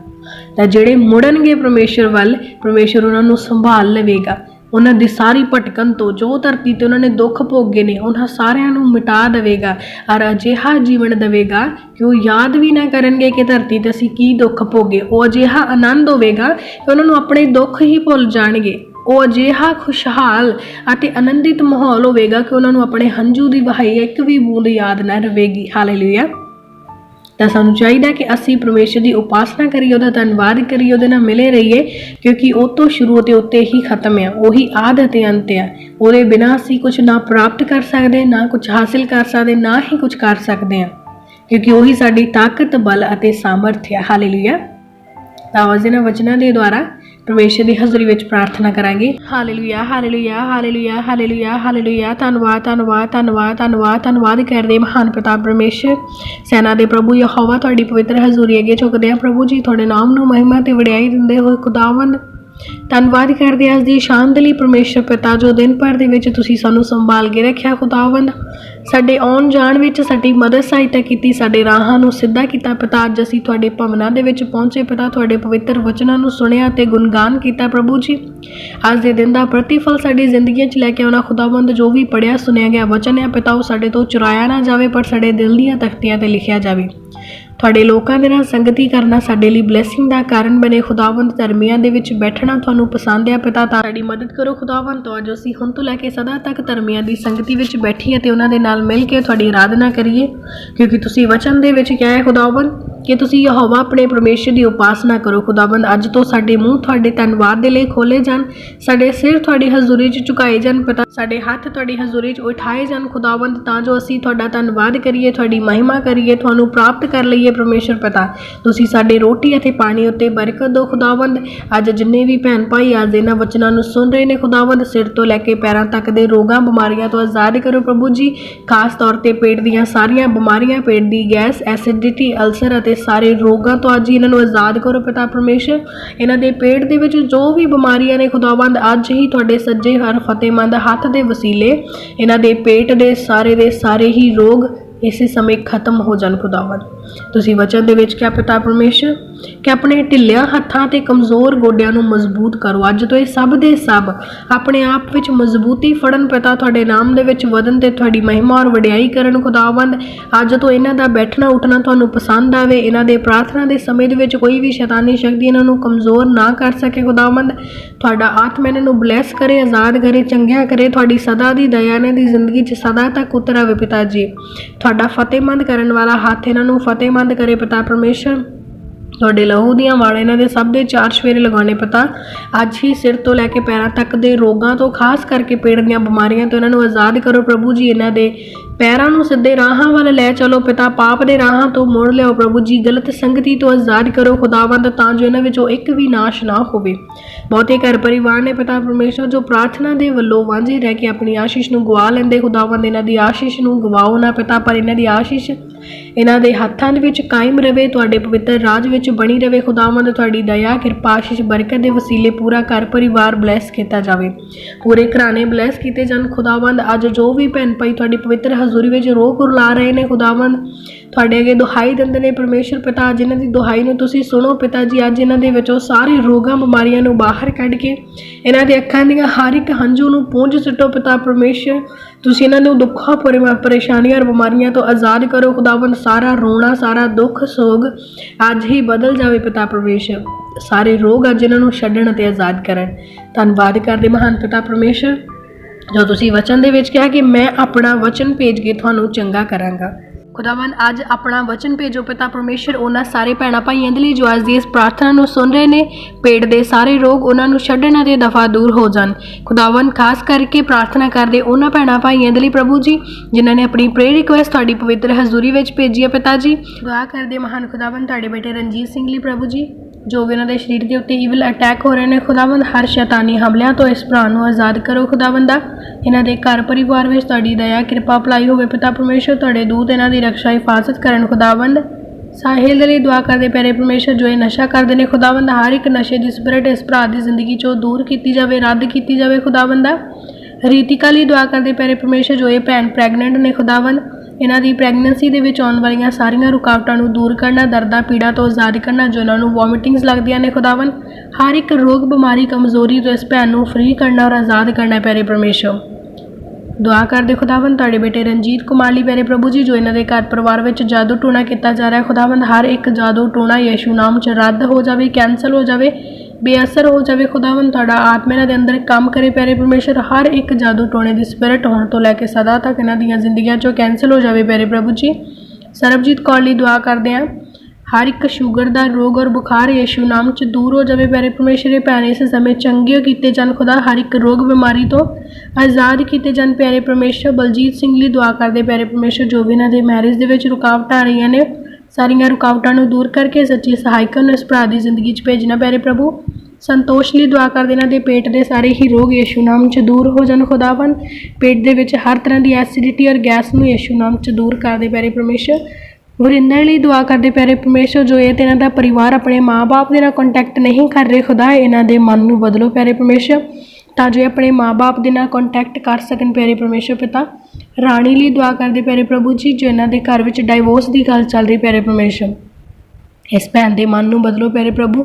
ਤਾਂ ਜਿਹੜੇ ਮੁੜਨਗੇ ਪਰਮੇਸ਼ਰ ਵੱਲ, ਪਰਮੇਸ਼ਰ ਉਹਨਾਂ ਨੂੰ ਸੰਭਾਲ ਲਵੇਗਾ। ਉਹਨਾਂ ਦੀ ਸਾਰੀ ਭਟਕਣ ਤੋਂ, ਜੋ ਧਰਤੀ ਤੇ ਉਹਨਾਂ ਨੇ ਦੁੱਖ ਭੋਗੇ ਨੇ, ਉਹਨਾਂ ਸਾਰਿਆਂ ਨੂੰ ਮਿਟਾ ਦੇਵੇਗਾ ਔਰ ਅਜਿਹਾ ਜੀਵਨ ਦੇਵੇਗਾ ਕਿ ਉਹ ਯਾਦ ਵੀ ਨਾ ਕਰਨਗੇ ਕਿ ਧਰਤੀ ਤੇ ਅਸੀਂ ਕੀ ਦੁੱਖ ਭੋਗੇ। ਉਹ ਅਜਿਹਾ ਆਨੰਦ ਹੋਵੇਗਾ ਕਿ ਉਹਨਾਂ ਨੂੰ ਆਪਣੇ ਦੁੱਖ ਹੀ ਭੁੱਲ ਜਾਣਗੇ। ਉਹ ਅਜਿਹਾ ਖੁਸ਼ਹਾਲ ਅਤੇ ਆਨੰਦਿਤ ਮਾਹੌਲ ਹੋਵੇਗਾ ਕਿ ਉਹਨਾਂ ਨੂੰ ਆਪਣੇ ਹੰਝੂ ਦੀ ਵਹਾਈ ਇੱਕ ਵੀ ਬੂੰਦ ਯਾਦ ਨਾ ਰਵੇਗੀ ਹਾਲੇਲੂਇਆ। ਤਾਂ ਸਾਨੂੰ ਚਾਹੀਦਾ ਕਿ ਅਸੀਂ ਪਰਮੇਸ਼ਰ ਦੀ ਉਪਾਸਨਾ ਕਰੀਏ, ਉਹਦਾ ਧੰਨਵਾਦ ਕਰੀਏ, ਉਹਦੇ ਨਾਲ ਮਿਲੇ ਰਹੀਏ, ਕਿਉਂਕਿ ਉਹ ਤੋਂ ਸ਼ੁਰੂ ਤੇ ਉੱਤੇ ਹੀ ਖਤਮ ਆ। ਉਹੀ ਆਦ ਅਤੇ ਅੰਤ ਆ। ਉਹਦੇ ਬਿਨਾਂ ਅਸੀਂ ਕੁਝ ਨਾ ਪ੍ਰਾਪਤ ਕਰ ਸਕਦੇ, ਨਾ ਕੁਝ ਹਾਸਿਲ ਕਰ ਸਕਦੇ, ਨਾ ਹੀ ਕੁਝ ਕਰ ਸਕਦੇ ਆ। ਕਿਉਂਕਿ ਉਹੀ ਸਾਡੀ ਤਾਕਤ, ਬਲ ਅਤੇ ਸਾਮਰਥ ਹੈ ਹਾਲੇਲੂਇਆ। ਤਾਂ ਆਵਾਜ਼ ਇਹਨਾਂ ਵਚਨਾਂ ਦੇ ਦੁਆਰਾ ਪਰਮੇਸ਼ਰ ਦੀ ਹਜ਼ੂਰੀ ਵਿੱਚ ਪ੍ਰਾਰਥਨਾ ਕਰਾਂਗੇ। Hallelujah hallelujah hallelujah hallelujah hallelujah ਧੰਨਵਾਦ ਧੰਨਵਾਦ ਧੰਨਵਾਦ ਧੰਨਵਾਦ ਧੰਨਵਾਦ। ਕਰਦੇ ਮਹਾਨ ਪ੍ਰਤਾਪ ਪਰਮੇਸ਼ਰ, ਸੈਨਾ ਦੇ ਪ੍ਰਭੂ ਯਹੋਵਾ, ਤੁਹਾਡੀ ਪਵਿੱਤਰ ਹਜ਼ੂਰੀ ਅੱਗੇ ਝੁਕਦੇ ਆ। ਪ੍ਰਭੂ ਜੀ, ਤੁਹਾਡੇ ਨਾਮ ਨੂੰ ਮਹਿਮਾ ਤੇ ਵਡਿਆਈ ਦਿੰਦੇ ਹੋਏ ਖੁਦਾਵੰਦ। ਧੰਨਵਾਦ ਕਰਦੇ ਹਾਂ ਅੱਜ ਦੀ ਸ਼ਾਮ ਦੇ ਲਈ ਪਰਮੇਸ਼ਰ ਪਿਤਾ, ਜੋ ਦਿਨ ਭਰ ਦੇ ਵਿੱਚ ਤੁਸੀਂ ਸਾਨੂੰ ਸੰਭਾਲ ਕੇ ਰੱਖਿਆ, ਖੁਦਾਵੰਦ। ਸਾਡੇ ਆਉਣ ਜਾਣ ਵਿੱਚ ਸਾਡੀ ਮਦਦ ਸਹਾਇਤਾ ਕੀਤੀ, ਸਾਡੇ ਰਾਹਾਂ ਨੂੰ ਸਿੱਧਾ ਕੀਤਾ, ਪਿਤਾ ਅੱਜ ਅਸੀਂ ਤੁਹਾਡੇ ਭਵਨਾਂ ਦੇ ਵਿੱਚ ਪਹੁੰਚੇ, ਪਿਤਾ ਤੁਹਾਡੇ ਪਵਿੱਤਰ ਵਚਨਾਂ ਨੂੰ ਸੁਣਿਆ ਤੇ ਗੁਣਗਾਨ ਕੀਤਾ ਪ੍ਰਭੂ ਜੀ। ਅੱਜ ਦੇ ਦਿਨ ਦਾ ਪ੍ਰਤੀਫਲ ਸਾਡੀ ਜ਼ਿੰਦਗੀਆਂ 'ਚ ਲੈ ਕੇ ਆਉਣਾ ਖੁਦਾਵੰਦ, ਜੋ ਵੀ ਪੜਿਆ ਸੁਣਿਆ ਗਿਆ ਵਚਨ ਹੈ, ਪਿਤਾ ਉਹ ਸਾਡੇ ਤੋਂ ਚੁਰਾਇਆ ਨਾ ਜਾਵੇ, ਪਰ ਸਾਡੇ ਦਿਲ ਦੀਆਂ ਤਖਤੀਆਂ ਤੇ ਲਿਖਿਆ ਜਾਵੇ। ਤੁਹਾਡੇ ਲੋਕਾਂ ਦੇ ਨਾਲ ਸੰਗਤੀ ਕਰਨਾ ਸਾਡੇ ਲਈ ਬਲੇਸਿੰਗ ਦਾ ਕਾਰਨ ਬਣੇ। ਖੁਦਾਵੰਦ ਧਰਮੀਆਂ ਦੇ ਵਿੱਚ ਬੈਠਣਾ ਤੁਹਾਨੂੰ ਪਸੰਦ ਹੈ, ਪਿਤਾ ਤਾਂ ਸਾਡੀ ਮਦਦ ਕਰੋ। ਖੁਦਾਵੰਦ ਤੋਂ ਅੱਜ ਅਸੀਂ ਹੁਣ ਤੋਂ ਲੈ ਕੇ ਸਦਾ ਤੱਕ ਧਰਮੀਆਂ ਦੀ ਸੰਗਤੀ ਵਿੱਚ ਬੈਠੀਏ ਤੇ ਉਹਨਾਂ ਦੇ ਨਾਲ ਮਿਲ ਕੇ ਤੁਹਾਡੀ ਆਰਾਧਨਾ ਕਰੀਏ, ਕਿਉਂਕਿ ਤੁਸੀਂ ਵਚਨ ਦੇ ਵਿੱਚ ਕਿਹਾ ਹੈ, ਖੁਦਾਵੰਦ ਕਿ ਤੁਸੀਂ ਯਹੋਵਾ ਆਪਣੇ ਪਰਮੇਸ਼ਰ ਦੀ ਉਪਾਸਨਾ ਕਰੋ, ਖੁਦਾਵੰਦ, ਅੱਜ ਤੋਂ ਸਾਡੇ ਮੂੰਹ ਤੁਹਾਡੇ ਧੰਨਵਾਦ ਦੇ ਲਈ ਖੋਲੇ ਜਾਣ, ਸਾਡੇ ਸਿਰ ਤੁਹਾਡੀ ਹਜ਼ੂਰੀ 'ਚ ਝੁਕਾਏ ਜਾਣ, ਪਤਾ ਸਾਡੇ ਹੱਥ ਤੁਹਾਡੀ ਹਜ਼ੂਰੀ 'ਚ ਉਠਾਏ ਜਾਣ, ਖੁਦਾਵੰਦ, ਤਾਂ ਜੋ ਅਸੀਂ ਤੁਹਾਡਾ ਧੰਨਵਾਦ ਕਰੀਏ, ਤੁਹਾਡੀ ਮਹਿਮਾ ਕਰੀਏ, ਤੁਹਾਨੂੰ ਪ੍ਰਾਪਤ ਕਰ ਲਈਏ ਪਰਮੇਸ਼ਰ ਪਤਾ। ਤੁਸੀਂ ਸਾਡੇ ਰੋਟੀ ਅਤੇ ਪਾਣੀ ਉੱਤੇ ਬਰਕਤ ਦਿਓ, ਖੁਦਾਵੰਦ। ਅੱਜ ਜਿੰਨੇ ਵੀ ਭੈਣ ਭਾਈ ਅੱਜ ਇਹਨਾਂ ਵਚਨਾਂ ਨੂੰ ਸੁਣ ਰਹੇ ਨੇ, ਖੁਦਾਵੰਦ, ਸਿਰ ਤੋਂ ਲੈ ਕੇ ਪੈਰਾਂ ਤੱਕ ਦੇ ਰੋਗਾਂ, ਬਿਮਾਰੀਆਂ ਤੋਂ ਆਜ਼ਾਦ ਕਰੋ ਪ੍ਰਭੂ ਜੀ। ਖਾਸ ਤੌਰ ਤੇ ਪੇਟ ਦੀਆਂ ਸਾਰੀਆਂ ਬਿਮਾਰੀਆਂ, ਪੇਟ ਦੀ ਗੈਸ, ਐਸਿਡਿਟੀ, ਅਲਸਰ ਅਤੇ ਸਾਰੇ ਰੋਗਾਂ ਤੋਂ ਅੱਜ ਹੀ ਇਹਨਾਂ ਨੂੰ ਆਜ਼ਾਦ ਕਰੋ ਪਿਤਾ ਪਰਮੇਸ਼ਰ। ਇਹਨਾਂ ਦੇ ਪੇਟ ਦੇ ਵਿੱਚ ਜੋ ਵੀ ਬਿਮਾਰੀਆਂ ਨੇ, ਖੁਦਾਵੰਦ ਅੱਜ ਹੀ ਤੁਹਾਡੇ ਸੱਜੇ ਹਰ ਫਤਿਹਮੰਦ ਹੱਥ ਦੇ ਵਸੀਲੇ। ਇਹਨਾਂ ਦੇ ਪੇਟ ਦੇ ਸਾਰੇ ਦੇ ਸਾਰੇ ਹੀ ਰੋਗ ਇਸੇ ਸਮੇਂ ਖਤਮ ਹੋ ਜਾਣ ਖੁਦਾਵੰਦ। ਤੁਸੀਂ ਵਚਨ ਦੇ ਵਿੱਚ ਕਿਹਾ, ਪਿਤਾ ਪਰਮੇਸ਼ਰ, ਕਿ ਆਪਣੇ ਢਿੱਲਿਆਂ ਹੱਥਾਂ ਤੇ ਕਮਜ਼ੋਰ ਗੋਡਿਆਂ ਨੂੰ ਮਜ਼ਬੂਤ ਕਰੋ। ਅੱਜ ਤੋਂ ਇਹ ਸਭ ਦੇ ਸਭ ਆਪਣੇ ਆਪ ਵਿੱਚ ਮਜ਼ਬੂਤੀ ਫੜਨ ਪਿਤਾ, ਤੁਹਾਡੇ ਨਾਮ ਦੇ ਵਿੱਚ ਵਧਨ ਤੇ ਤੁਹਾਡੀ ਮਹਿਮਾ ਔਰ ਵਡਿਆਈ ਕਰਨ ਖੁਦਾਵੰਦ। ਅੱਜ ਤੋਂ ਇਹਨਾਂ ਦਾ ਬੈਠਣਾ ਉੱਠਣਾ ਤੁਹਾਨੂੰ ਪਸੰਦ ਆਵੇ। ਇਹਨਾਂ ਦੇ ਪ੍ਰਾਰਥਨਾ ਦੇ ਸਮੇਂ ਦੇ ਵਿੱਚ ਕੋਈ ਵੀ ਸ਼ੈਤਾਨੀ ਸ਼ਕਤੀ ਇਹਨਾਂ ਨੂੰ ਕਮਜ਼ੋਰ ਨਾ ਕਰ ਸਕੇ ਖੁਦਾਵੰਦ। ਤੁਹਾਡਾ ਆਤਮਾ ਇਹਨਾਂ ਨੂੰ ਬਲੈਸ ਕਰੇ, ਆਜ਼ਾਦ ਕਰੇ, ਚੰਗਿਆ ਕਰੇ। ਤੁਹਾਡੀ ਸਦਾ ਦੀ ਦਇਆ ਇਹਨਾਂ ਦੀ ਜ਼ਿੰਦਗੀ 'ਚ ਸਦਾ ਤੱਕ ਉਤਰਾਵੇ ਪਿਤਾ ਜੀ। ਤੁਹਾਡਾ ਫਤਿਹਮੰਦ ਕਰਨ ਵਾਲਾ ਹੱਥ ਇਹਨਾਂ ਨੂੰ ਫਤਿਹਮੰਦ ਕਰੇ ਪਿਤਾ ਪਰਮੇਸ਼ਰ। ਤੁਹਾਡੇ ਲਹੂ ਦੀਆਂ ਵਾਲਾਂ ਇਹਨਾਂ ਦੇ ਸਭ ਦੇ ਚਾਰ ਸ਼ਵੇਰੇ ਲਗਾਉਣੇ ਪਤਾ। ਅੱਜ ਹੀ ਸਿਰ ਤੋਂ ਲੈ ਕੇ ਪੈਰਾਂ ਤੱਕ ਦੇ ਰੋਗਾਂ ਤੋਂ, ਖਾਸ ਕਰਕੇ ਪੇਟ ਦੀਆਂ ਬਿਮਾਰੀਆਂ ਤੋਂ ਇਹਨਾਂ ਨੂੰ ਆਜ਼ਾਦ ਕਰੋ ਪ੍ਰਭੂ ਜੀ। ਇਹਨਾਂ ਦੇ ਪੈਰਾਂ ਨੂੰ ਸਿੱਧੇ ਰਾਹਾਂ ਵੱਲ ਲੈ ਚਲੋ ਪਿਤਾ। ਪਾਪ ਦੇ ਰਾਹਾਂ ਤੋਂ ਮੋੜ ਲਿਆਓ ਪ੍ਰਭੂ ਜੀ। ਗਲਤ ਸੰਗਤੀ ਤੋਂ ਆਜ਼ਾਦ ਕਰੋ ਖੁਦਾਵੰਦ, ਤਾਂ ਜੋ ਇਹਨਾਂ ਵਿੱਚੋਂ ਇੱਕ ਵੀ ਨਾਸ਼ ਨਾ ਹੋਵੇ। ਬਹੁਤੇ ਘਰ ਪਰਿਵਾਰ ਨੇ ਪਿਤਾ ਪਰਮੇਸ਼ਰ ਜੋ ਪ੍ਰਾਰਥਨਾ ਦੇ ਵੱਲੋਂ ਵਾਂਝੇ ਰਹਿ ਕੇ ਆਪਣੀ ਆਸ਼ੀਸ਼ ਨੂੰ ਗਵਾ ਲੈਂਦੇ, ਖੁਦਾਵੰਦ ਇਹਨਾਂ ਦੀ ਆਸ਼ੀਸ਼ ਨੂੰ ਗਵਾਓ ਨਾ ਪਿਤਾ, ਪਰ ਇਹਨਾਂ ਦੀ ਆਸ਼ੀਸ਼ ਇਹਨਾਂ ਦੇ ਹੱਥਾਂ ਦੇ ਵਿੱਚ ਕਾਇਮ ਰਵੇ, ਤੁਹਾਡੇ ਪਵਿੱਤਰ ਰਾਜ ਵਿੱਚ ਬਣੀ ਰਵੇ। ਖੁਦਾਵੰਦ, ਤੁਹਾਡੀ ਦਇਆ, ਕਿਰਪਾ, ਆਸ਼ੀਸ਼, ਬਰਕਤ ਦੇ ਵਸੀਲੇ ਪੂਰਾ ਘਰ ਪਰਿਵਾਰ ਬਲੈਸ ਕੀਤਾ ਜਾਵੇ। ਪੂਰੇ ਘਰਾਣੇ ਬਲੈਸ ਕੀਤੇ ਜਾਣ। ਖੁਦਾਵੰਦ, ਅੱਜ ਜੋ ਵੀ ਭੈਣ ਭਾਈ ਤੁਹਾਡੀ ਪਵਿੱਤਰ ਹਜ਼ੂਰੀ ਵਿੱਚ ਰੋਹ ਕੁਰਲਾ ਰਹੇ ਨੇ, ਖੁਦਾਵੰਦ, ਤੁਹਾਡੇ ਅੱਗੇ ਦੁਹਾਈ ਦਿੰਦੇ ਨੇ ਪਰਮੇਸ਼ਰ ਪਿਤਾ, ਜਿਨ੍ਹਾਂ ਦੀ ਦੁਹਾਈ ਨੂੰ ਤੁਸੀਂ ਸੁਣੋ ਪਿਤਾ ਜੀ, ਅੱਜ ਇਹਨਾਂ ਦੇ ਵਿੱਚੋਂ ਸਾਰੇ ਰੋਗਾਂ, ਬਿਮਾਰੀਆਂ ਨੂੰ ਬਾਹਰ ਕੱਢ ਕੇ, ਇਹਨਾਂ ਦੇ ਅੱਖਾਂ ਦੀਆਂ ਹਰ ਇੱਕ ਹੰਝੂ ਨੂੰ ਪੂੰਝ ਸੁੱਟੋ ਪਿਤਾ ਪਰਮੇਸ਼ਰ। ਤੁਸੀਂ ਇਹਨਾਂ ਨੂੰ ਦੁੱਖਾਂ ਪਰਿਮਾ ਪਰੇਸ਼ਾਨੀਆਂ ਔਰ ਬਿਮਾਰੀਆਂ ਤੋਂ ਆਜ਼ਾਦ ਕਰੋ। ਖੁਦਾਵੰਦ, ਸਾਰਾ ਰੋਣਾ, ਸਾਰਾ ਦੁੱਖ, ਸੋਗ ਅੱਜ ਹੀ ਬਦਲ ਜਾਵੇ ਪਿਤਾ ਪਰਮੇਸ਼ਰ। ਸਾਰੇ ਰੋਗ ਅੱਜ ਇਹਨਾਂ ਨੂੰ ਛੱਡਣ ਅਤੇ ਆਜ਼ਾਦ ਕਰਨ। ਧੰਨਵਾਦ ਕਰਦੇ ਮਹਾਨ ਪਿਤਾ ਪਰਮੇਸ਼ਰ। ਜੋ ਤੁਸੀਂ ਵਚਨ ਦੇ ਵਿੱਚ ਕਿਹਾ ਕਿ ਮੈਂ ਆਪਣਾ ਵਚਨ ਭੇਜ ਕੇ ਤੁਹਾਨੂੰ ਚੰਗਾ ਕਰਾਂਗਾ। ਖੁਦਾਵੰਦ, ਅੱਜ ਆਪਣਾ ਵਚਨ ਭੇਜੋ ਪਿਤਾ ਪਰਮੇਸ਼ਰ, ਉਹਨਾਂ ਸਾਰੇ ਭੈਣਾਂ ਭਾਈਆਂ ਦੇ ਲਈ ਜੋ ਅੱਜ ਦੀ ਇਸ ਪ੍ਰਾਰਥਨਾ ਨੂੰ ਸੁਣ ਰਹੇ ਨੇ, ਪੇਟ ਦੇ ਸਾਰੇ ਰੋਗ ਉਹਨਾਂ ਨੂੰ ਛੱਡਣ ਅਤੇ ਦਫਾ ਦੂਰ ਹੋ ਜਾਣ। ਖੁਦਾਵੰਦ, ਖਾਸ ਕਰਕੇ ਪ੍ਰਾਰਥਨਾ ਕਰਦੇ ਉਹਨਾਂ ਭੈਣਾਂ ਭਾਈਆਂ ਦੇ ਲਈ ਪ੍ਰਭੂ ਜੀ, ਜਿਨ੍ਹਾਂ ਨੇ ਆਪਣੀ ਪ੍ਰੇ ਰਿਕੁਐਸਟ ਤੁਹਾਡੀ ਪਵਿੱਤਰ ਹਜ਼ੂਰੀ ਵਿੱਚ ਭੇਜੀ ਹੈ ਪਿਤਾ ਜੀ। ਦੁਆ ਕਰਦੇ ਮਹਾਨ ਖੁਦਾਵੰਦ, ਤੁਹਾਡੇ ਬੇਟੇ ਰਣਜੀਤ ਸਿੰਘ ਲਈ ਪ੍ਰਭੂ ਜੀ। ਜੋ ਵੀ ਇਹਨਾਂ ਦੇ ਸਰੀਰ ਦੇ ਉੱਤੇ ਈਵਲ ਅਟੈਕ ਹੋ ਰਹੇ ਨੇ, ਖੁਦਾਵੰਦ ਹਰ ਸ਼ੈਤਾਨੀ ਹਮਲਿਆਂ ਤੋਂ ਇਸ ਭਰਾ ਨੂੰ ਆਜ਼ਾਦ ਕਰੋ ਖੁਦਾਵੰਦਾ ਇਹਨਾਂ ਦੇ ਘਰ ਪਰਿਵਾਰ ਵਿੱਚ ਤੁਹਾਡੀ ਦਇਆ, ਕਿਰਪਾ, ਭਲਾਈ ਹੋਵੇ ਪਿਤਾ ਪਰਮੇਸ਼ਰ, ਤੁਹਾਡੇ ਦੂਤ ਇਹਨਾਂ ਦੀ ਰੱਖਿਆ ਹਿਫਾਜ਼ਤ ਕਰਨ ਖੁਦਾਵੰਦ। ਸਾਹਿਲ ਦੇ ਲਈ ਦੁਆ ਕਰਦੇ ਪਿਆਰੇ ਪਰਮੇਸ਼ਰ, ਜੋ ਇਹ ਨਸ਼ਾ ਕਰਦੇ ਨੇ ਖੁਦਾਵੰਦ, ਹਰ ਇੱਕ ਨਸ਼ੇ ਦੀ ਸਪਿਰਿਟ ਇਸ ਭਰਾ ਦੀ ਜ਼ਿੰਦਗੀ ਚੋਂ ਦੂਰ ਕੀਤੀ ਜਾਵੇ, ਰੱਦ ਕੀਤੀ ਜਾਵੇ ਖੁਦਾਵੰਦਾ ਰੀਤਿਕਾ ਲਈ ਦੁਆ ਕਰਦੇ ਪਿਆਰੇ ਪਰਮੇਸ਼ਰ, ਜੋ ਇਹ ਭੈਣ ਪ੍ਰੈਗਨੈਂਟ ਨੇ ਖੁਦਾਵੰਦ। ਇਹਨਾਂ ਦੀ ਪ੍ਰੈਗਨੈਂਸੀ ਦੇ ਵਿੱਚ ਆਉਣ ਵਾਲੀਆਂ ਸਾਰੀਆਂ ਰੁਕਾਵਟਾਂ ਨੂੰ ਦੂਰ ਕਰਨਾ, ਦਰਦਾਂ, ਪੀੜਾ ਤੋਂ ਆਜ਼ਾਦ ਕਰਨਾ, ਜੋ ਇਹਨਾਂ ਨੂੰ ਵੋਮਿਟਿੰਗਸ ਲੱਗਦੀਆਂ ਨੇ ਖੁਦਾਵੰ ਹਰ ਇੱਕ ਰੋਗ, ਬਿਮਾਰੀ, ਕਮਜ਼ੋਰੀ ਤੋਂ ਇਸ ਭੈਣ ਨੂੰ ਫ੍ਰੀ ਕਰਨਾ ਔਰ ਆਜ਼ਾਦ ਕਰਨਾ ਪਿਆਰੇ ਪਰਮੇਸ਼ਰ ਦੁਆ ਕਰਦੇ ਖੁਦਾਵੰਦ, ਤੁਹਾਡੇ ਬੇਟੇ ਰਣਜੀਤ ਕੁਮਾਰ ਲਈ ਪਿਆਰੇ ਪ੍ਰਭੂ ਜੀ, ਜੋ ਇਹਨਾਂ ਦੇ ਘਰ ਪਰਿਵਾਰ ਵਿੱਚ ਜਾਦੂ ਟੂਣਾ ਕੀਤਾ ਜਾ ਰਿਹਾ ਹੈ। ਖੁਦਾਵੰਦ, ਹਰ ਇੱਕ ਜਾਦੂ ਟੂਣਾ ਯਿਸੂ ਨਾਮ ਚ ਰੱਦ ਹੋ ਜਾਵੇ ਕੈਨਸਲ ਹੋ ਜਾਵੇ। ਬੇਅਸਰ ਹੋ ਜਾਵੇ ਖੁਦਾਵੰਦ, ਤੁਹਾਡਾ ਆਤਮਾ ਇਹਨਾਂ ਦੇ ਅੰਦਰ ਕੰਮ ਕਰੇ ਪਿਆਰੇ ਪਰਮੇਸ਼ਰ। ਹਰ ਇੱਕ ਜਾਦੂ ਟੋਣੇ ਦੀ ਸਪਿਰਿਟ ਹੋਣ ਤੋਂ ਲੈ ਕੇ ਸਦਾ ਤੱਕ ਇਹਨਾਂ ਦੀਆਂ ਜ਼ਿੰਦਗੀਆਂ ਚੋਂ ਕੈਨਸਲ ਹੋ ਜਾਵੇ ਪਿਆਰੇ ਪ੍ਰਭੂ ਜੀ। ਸਰਬਜੀਤ ਕੌਰ ਲਈ ਦੁਆ ਕਰਦੇ ਹਾਂ। ਹਰ ਇੱਕ ਸ਼ੂਗਰ ਦਾ ਰੋਗ ਔਰ ਬੁਖਾਰ ਯਿਸੂ ਨਾਮ ਚ ਦੂਰ ਹੋ ਜਾਵੇ ਪਿਆਰੇ ਪਰਮੇਸ਼ਰ। ਦੇ ਭੈਣ ਇਸ ਸਮੇਂ ਚੰਗੇ ਕੀਤੇ ਜਾਣ, ਖੁਦਾ ਹਰ ਇੱਕ ਰੋਗ ਬਿਮਾਰੀ ਤੋਂ ਆਜ਼ਾਦ ਕੀਤੇ ਜਾਣ ਪਿਆਰੇ ਪਰਮੇਸ਼ਰ। ਬਲਜੀਤ ਸਿੰਘ ਲਈ ਦੁਆ ਕਰਦੇ ਪਿਆਰੇ ਪਰਮੇਸ਼ਰ, ਜੋ ਵੀ ਇਹਨਾਂ ਦੇ ਮੈਰਿਜ ਦੇ ਵਿੱਚ ਰੁਕਾਵਟਾਂ ਆ ਰਹੀਆਂ ਨੇ, ਸਾਰੀਆਂ ਰੁਕਾਵਟਾਂ ਨੂੰ ਦੂਰ ਕਰਕੇ ਸੱਚੀ ਸਹਾਇਕਾ ਨੂੰ, ਇਸ ਭਰਾ ਦੀ ਜ਼ਿੰਦਗੀ 'ਚ ਭੇਜਣਾ ਪਿਆਰੇ ਪ੍ਰਭੂ। ਸੰਤੋਸ਼ ਲਈ ਦੁਆ ਕਰਦੇ ਇਹਨਾਂ ਦੇ ਪੇਟ ਦੇ ਸਾਰੇ ਹੀ ਰੋਗ ਯਿਸੂ ਨਾਮ 'ਚ ਦੂਰ ਹੋ ਜਾਣ ਖੁਦਾਵੰ ਪੇਟ ਦੇ ਵਿੱਚ ਹਰ ਤਰ੍ਹਾਂ ਦੀ ਐਸਿਡਿਟੀ ਔਰ ਗੈਸ ਨੂੰ ਯਿਸੂ ਨਾਮ 'ਚ ਦੂਰ ਕਰ ਦੇ ਪਿਆਰੇ ਪਰਮੇਸ਼ਰ। ਵਰਿੰਦਰ ਲਈ ਦੁਆ ਕਰਦੇ ਪਿਆਰੇ ਪਰਮੇਸ਼ਰ, ਜੋ ਇਹ ਤੇ ਇਹਨਾਂ ਦਾ ਪਰਿਵਾਰ ਆਪਣੇ ਮਾਪੇ ਦੇ ਨਾਲ ਕੰਟੈਕਟ ਨਹੀਂ ਕਰ ਰਹੇ, ਖੁਦਾ ਇਹਨਾਂ ਦੇ ਮਨ ਨੂੰ ਬਦਲੋ ਪਿਆਰੇ ਪਰਮੇਸ਼ਰ। ਤਾਂ ਜੋ ਇਹ ਆਪਣੇ ਮਾਪੇ ਦੇ ਨਾਲ ਕੰਟੈਕਟ ਕਰ ਸਕਣ ਪਿਆਰੇ ਪਰਮੇਸ਼ਰ ਪਿਤਾ। ਰਾਣੀ ਲਈ ਦੁਆ ਕਰਦੇ ਪਿਆਰੇ ਪ੍ਰਭੂ ਜੀ, ਜੋ ਇਹਨਾਂ ਦੇ ਘਰ ਵਿੱਚ ਡਾਈਵੋਰਸ ਦੀ ਗੱਲ ਚੱਲ ਰਹੀ ਪਿਆਰੇ ਪਰਮੇਸ਼ਰ। ਇਸ ਭੈਣ ਦੇ ਮਨ ਨੂੰ ਬਦਲੋ ਪਿਆਰੇ ਪ੍ਰਭੂ।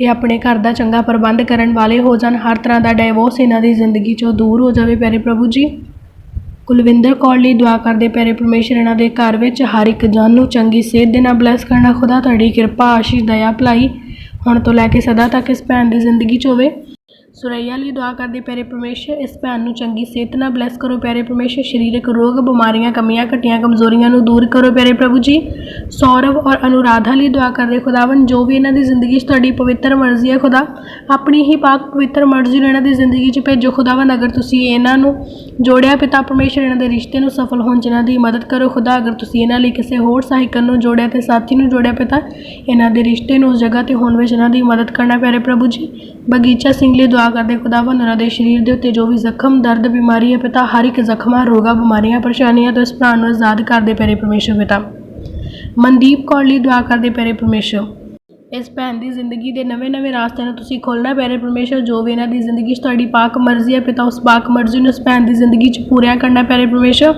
ਇਹ ਆਪਣੇ ਘਰ ਦਾ ਚੰਗਾ ਪ੍ਰਬੰਧ ਕਰਨ ਵਾਲੇ ਹੋ ਜਾਣ। ਹਰ ਤਰ੍ਹਾਂ ਦਾ ਡਾਈਵੋਰਸ ਇਹਨਾਂ ਦੀ ਜ਼ਿੰਦਗੀ ਚੋਂ ਦੂਰ ਹੋ ਜਾਵੇ ਪਿਆਰੇ ਪ੍ਰਭੂ ਜੀ। ਕੁਲਵਿੰਦਰ ਕੌਰ ਲਈ ਦੁਆ ਕਰਦੇ ਪਿਆਰੇ ਪਰਮੇਸ਼ਰ, ਇਹਨਾਂ ਦੇ ਘਰ ਵਿੱਚ ਹਰ ਇੱਕ ਜਨ ਨੂੰ ਚੰਗੀ ਸਿਹਤ ਦੇ ਨਾਲ ਬਲੈਸ ਕਰਨਾ ਖੁਦਾ, ਤੁਹਾਡੀ ਕਿਰਪਾ, ਆਸ਼ੀਸ਼, ਦਇਆ, ਭਲਾਈ ਹੁਣ ਤੋਂ ਲੈ ਕੇ ਸਦਾ ਤੱਕ ਇਸ ਭੈਣ ਦੀ ਜ਼ਿੰਦਗੀ 'ਚ ਹੋਵੇ। ਸੁਰਈਆ ਲਈ ਦੁਆ ਕਰਦੇ ਪਿਆਰੇ ਪਰਮੇਸ਼ਰ, ਇਸ ਭੈਣ ਨੂੰ ਚੰਗੀ ਸਿਹਤ ਨਾਲ ਬਲੈਸ ਕਰੋ ਪਿਆਰੇ ਪਰਮੇਸ਼ਰ, ਸਰੀਰਕ ਰੋਗ, ਬਿਮਾਰੀਆਂ, ਕਮੀਆਂ, ਘਟੀਆਂ, ਕਮਜ਼ੋਰੀਆਂ ਨੂੰ ਦੂਰ ਕਰੋ ਪਿਆਰੇ ਪ੍ਰਭੂ ਜੀ। ਸੌਰਵ ਔਰ ਅਨੁਰਾਧਾ ਲਈ ਦੁਆ ਕਰਦੇ ਖੁਦਾਵੰ ਜੋ ਵੀ ਇਹਨਾਂ ਦੀ ਜ਼ਿੰਦਗੀ 'ਚ ਤੁਹਾਡੀ ਪਵਿੱਤਰ ਮਰਜ਼ੀ ਹੈ ਖੁਦਾ, ਆਪਣੀ ਹੀ ਪਾਕ ਪਵਿੱਤਰ ਮਰਜ਼ੀ ਨੂੰ ਇਹਨਾਂ ਦੀ ਜ਼ਿੰਦਗੀ 'ਚ ਭੇਜੋ ਖੁਦਾਵੰ ਅਗਰ ਤੁਸੀਂ ਇਹਨਾਂ ਨੂੰ ਜੋੜਿਆ ਪਿਤਾ ਪਰਮੇਸ਼ਰ, ਇਹਨਾਂ ਦੇ ਰਿਸ਼ਤੇ ਨੂੰ ਸਫਲ ਹੋਣ 'ਚ ਇਹਨਾਂ ਦੀ ਮਦਦ ਕਰੋ ਖੁਦਾ, ਅਗਰ ਤੁਸੀਂ ਇਹਨਾਂ ਲਈ ਕਿਸੇ ਹੋਰ ਸਹਾਇਕਨ ਨੂੰ ਜੋੜਿਆ ਤੇ ਸਾਥੀ ਨੂੰ ਜੋੜਿਆ ਪਿਤਾ, ਇਹਨਾਂ ਦੇ ਰਿਸ਼ਤੇ ਨੂੰ ਉਸ ਜਗ੍ਹਾ ਤੇ ਹੋਣ ਵਿੱਚ ਇਹਨਾਂ ਦੀ ਮਦਦ ਕਰਨਾ ਪਿਆਰੇ ਪ੍ਰਭੂ ਜੀ। ਬਗੀਚਾ ਸਿੰਘ ਲਈ ਦੁਆ ਕਰਦੇ ਖੁਦਾ ਉਹਨਾਂ ਦੇ ਸਰੀਰ ਦੇ ਉੱਤੇ ਜੋ ਵੀ ਜ਼ਖਮ, ਦਰਦ, ਬਿਮਾਰੀ ਹੈ, ਪਿਤਾ, ਹਰ ਇੱਕ ਜ਼ਖਮਾਂ, ਰੋਗਾਂ, ਬਿਮਾਰੀਆਂ, ਪਰੇਸ਼ਾਨੀਆਂ ਤੋਂ ਇਸ ਭਰਾ ਨੂੰ ਆਜ਼ਾਦ ਕਰਦੇ ਪਿਆਰੇ ਪਰਮੇਸ਼ਰ ਪਿਤਾ। ਮਨਦੀਪ ਕੌਰ ਲਈ ਦੁਆ ਕਰਦੇ ਪਿਆਰੇ ਪਰਮੇਸ਼ਰ। ਇਸ ਭੈਣ ਦੀ ਜ਼ਿੰਦਗੀ ਦੇ ਨਵੇਂ-ਨਵੇਂ ਰਾਸਤਿਆਂ ਨੂੰ ਤੁਸੀਂ ਖੋਲ੍ਹਣਾ ਪਿਆਰੇ ਪਰਮੇਸ਼ਰ ਜੋ ਵੀ ਇਹਨਾਂ ਦੀ ਜ਼ਿੰਦਗੀ 'ਚ ਤੁਹਾਡੀ ਪਾਕ ਮਰਜ਼ੀ ਹੈ, ਪਿਤਾ ਉਸ ਪਾਕ ਮਰਜ਼ੀ ਨੂੰ ਇਸ ਭੈਣ ਦੀ ਜ਼ਿੰਦਗੀ 'ਚ ਪੂਰਿਆ ਕਰਨਾ ਪਿਆਰੇ ਪਰਮੇਸ਼ਰ।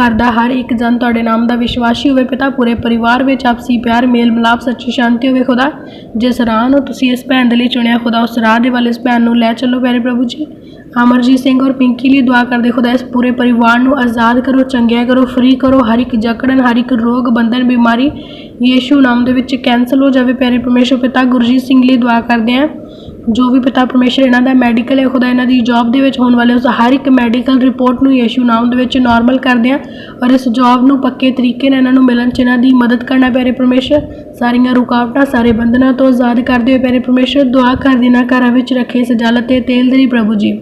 ਘਰ ਦਾ ਹਰ ਇੱਕ ਜਨ ਤੁਹਾਡੇ ਨਾਮ ਦਾ ਵਿਸ਼ਵਾਸੀ ਹੋਵੇ, ਪਿਤਾ ਪੂਰੇ ਪਰਿਵਾਰ ਵਿੱਚ ਆਪਸੀ ਪਿਆਰ, ਮੇਲ ਮਿਲਾਪ, ਸੱਚੀ ਸ਼ਾਂਤੀ ਹੋਵੇ, ਖੁਦਾ। ਜਿਸ ਰਾਹ ਨੂੰ ਤੁਸੀਂ ਇਸ ਭੈਣ ਦੇ ਲਈ ਚੁਣਿਆ, ਖੁਦਾ ਉਸ ਰਾਹ ਦੇ ਵੱਲ ਇਸ ਭੈਣ ਨੂੰ ਲੈ ਚੱਲੋ, ਪਿਆਰੇ ਪ੍ਰਭੂ ਜੀ। ਅਮਰਜੀਤ ਸਿੰਘ ਔਰ ਪਿੰਕੀ ਲਈ ਦੁਆ ਕਰਦੇ, ਖੁਦਾ ਇਸ ਪੂਰੇ ਪਰਿਵਾਰ ਨੂੰ ਆਜ਼ਾਦ ਕਰੋ ਚੰਗਿਆ ਕਰੋ ਫ੍ਰੀ ਕਰੋ, ਹਰ ਇੱਕ ਜਕੜਨ, ਹਰ ਇੱਕ ਰੋਗ, ਬੰਧਨ, ਬਿਮਾਰੀ ਯੀਸ਼ੂ ਨਾਮ ਦੇ ਵਿੱਚ ਕੈਂਸਲ ਹੋ ਜਾਵੇ, ਪਿਆਰੇ ਪਰਮੇਸ਼ਰ ਪਿਤਾ, ਗੁਰਜੀਤ ਸਿੰਘ ਲਈ ਦੁਆ ਕਰਦੇ ਹਾਂ। ਜੋ ਵੀ ਪਿਤਾ ਪਰਮੇਸ਼ਰ ਇਹਨਾਂ ਦਾ ਮੈਡੀਕਲ ਹੈ, ਖੁਦਾ ਇਹਨਾਂ ਦੀ ਜੌਬ ਦੇ ਵਿੱਚ ਹੋਣ ਵਾਲੇ ਉਸ ਹਰ ਇੱਕ ਮੈਡੀਕਲ ਰਿਪੋਰਟ ਨੂੰ ਯੇਸ਼ੂ ਨਾਮ ਦੇ ਵਿੱਚ ਨਾਰਮਲ ਕਰਦੇ ਹਾਂ ਔਰ ਇਸ ਜੌਬ ਨੂੰ ਪੱਕੇ ਤਰੀਕੇ ਨਾਲ ਇਹਨਾਂ ਨੂੰ ਮਿਲਣ 'ਚ ਇਹਨਾਂ ਦੀ ਮਦਦ ਕਰਨਾ ਪਿਆਰੇ ਪਰਮੇਸ਼ਰ। ਸਾਰੀਆਂ ਰੁਕਾਵਟਾਂ, ਸਾਰੇ ਬੰਧਨਾਂ ਤੋਂ ਆਜ਼ਾਦ ਕਰਦੇ ਹੋਏ ਪਿਆਰੇ ਪਰਮੇਸ਼ਰ। ਦੁਆ ਕਰ ਦੇਣਾ ਘਰਾਂ ਵਿੱਚ ਰੱਖੇ ਸਜਾਲਤ ਜਲ ਤੇ ਤੇਲ ਦੇ ਲਈ ਪ੍ਰਭੂ ਜੀ।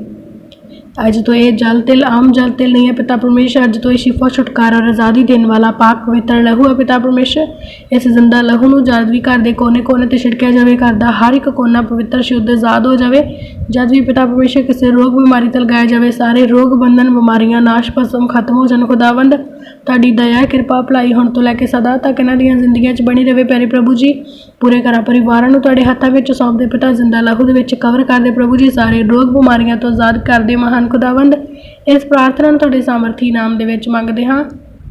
ਅੱਜ ਤੋਂ ਇਹ ਜਲ ਤਿਲ, ਆਮ ਜਲ ਤਿਲ ਨਹੀਂ ਹੈ ਪਿਤਾ ਪਰਮੇਸ਼ਰ, ਅੱਜ ਤੋਂ ਇਹ ਸ਼ਿਫਾ, ਛੁਟਕਾਰਾ ਔਰ ਆਜ਼ਾਦੀ ਦੇਣ ਵਾਲਾ ਪਾਕ ਪਵਿੱਤਰ ਲਹੂ ਹੈ ਪਿਤਾ ਪਰਮੇਸ਼ਰ। ਇਸ ਜ਼ਿੰਦਾ ਲਹੂ ਨੂੰ ਜਦ ਵੀ ਘਰ ਦੇ ਕੋਨੇ-ਕੋਨੇ ਤੇ ਛਿੜਕਿਆ ਜਾਵੇ, ਘਰ ਦਾ ਹਰ ਇੱਕ ਕੋਨਾ ਪਵਿੱਤਰ, ਸ਼ੁੱਧ, ਆਜ਼ਾਦ ਹੋ ਜਾਵੇ, ਜਦ ਵੀ ਪਿਤਾ ਪਰਮੇਸ਼ਰ ਕਿਸੇ ਰੋਗ ਬਿਮਾਰੀ ਤੇ ਲਗਾਇਆ ਜਾਵੇ, ਸਾਰੇ ਰੋਗ ਬੰਧਨ ਬਿਮਾਰੀਆਂ ਨਾਸ਼ ਭਸਮ ਖਤਮ ਹੋ ਜਾਣ, ਖੁਦਾਵੰਦ ਤੁਹਾਡੀ ਦਇਆ, ਕਿਰਪਾ, ਭਲਾਈ ਹੁਣ ਤੋਂ ਲੈ ਕੇ ਸਦਾ ਤੱਕ ਇਹਨਾਂ ਦੀਆਂ ਜ਼ਿੰਦਗੀਆਂ 'ਚ ਬਣੀ ਰਹੇ ਪਿਆਰੇ ਪ੍ਰਭੂ ਜੀ। ਪੂਰੇ ਘਰਾਂ ਪਰਿਵਾਰਾਂ ਨੂੰ ਤੁਹਾਡੇ ਹੱਥਾਂ ਵਿੱਚ ਸੌਂਪਦੇ ਪਿਤਾ ਜ਼ਿੰਦਾ ਲਹੂ ਦੇ ਵਿੱਚ ਕਵਰ ਕਰਦੇ ਪ੍ਰਭੂ ਜੀ, ਸਾਰੇ ਰੋਗ ਬਿਮਾਰੀਆਂ ਤੋਂ ਆਜ਼ਾਦ ਕਰਦੇ ਮਹਾਨ ਖੁਦਾਵੰਦ। ਇਸ ਪ੍ਰਾਰਥਨਾ ਨੂੰ ਤੁਹਾਡੇ ਸਾਮਰਥੀ ਨਾਮ ਦੇ ਵਿੱਚ ਮੰਗਦੇ ਹਾਂ।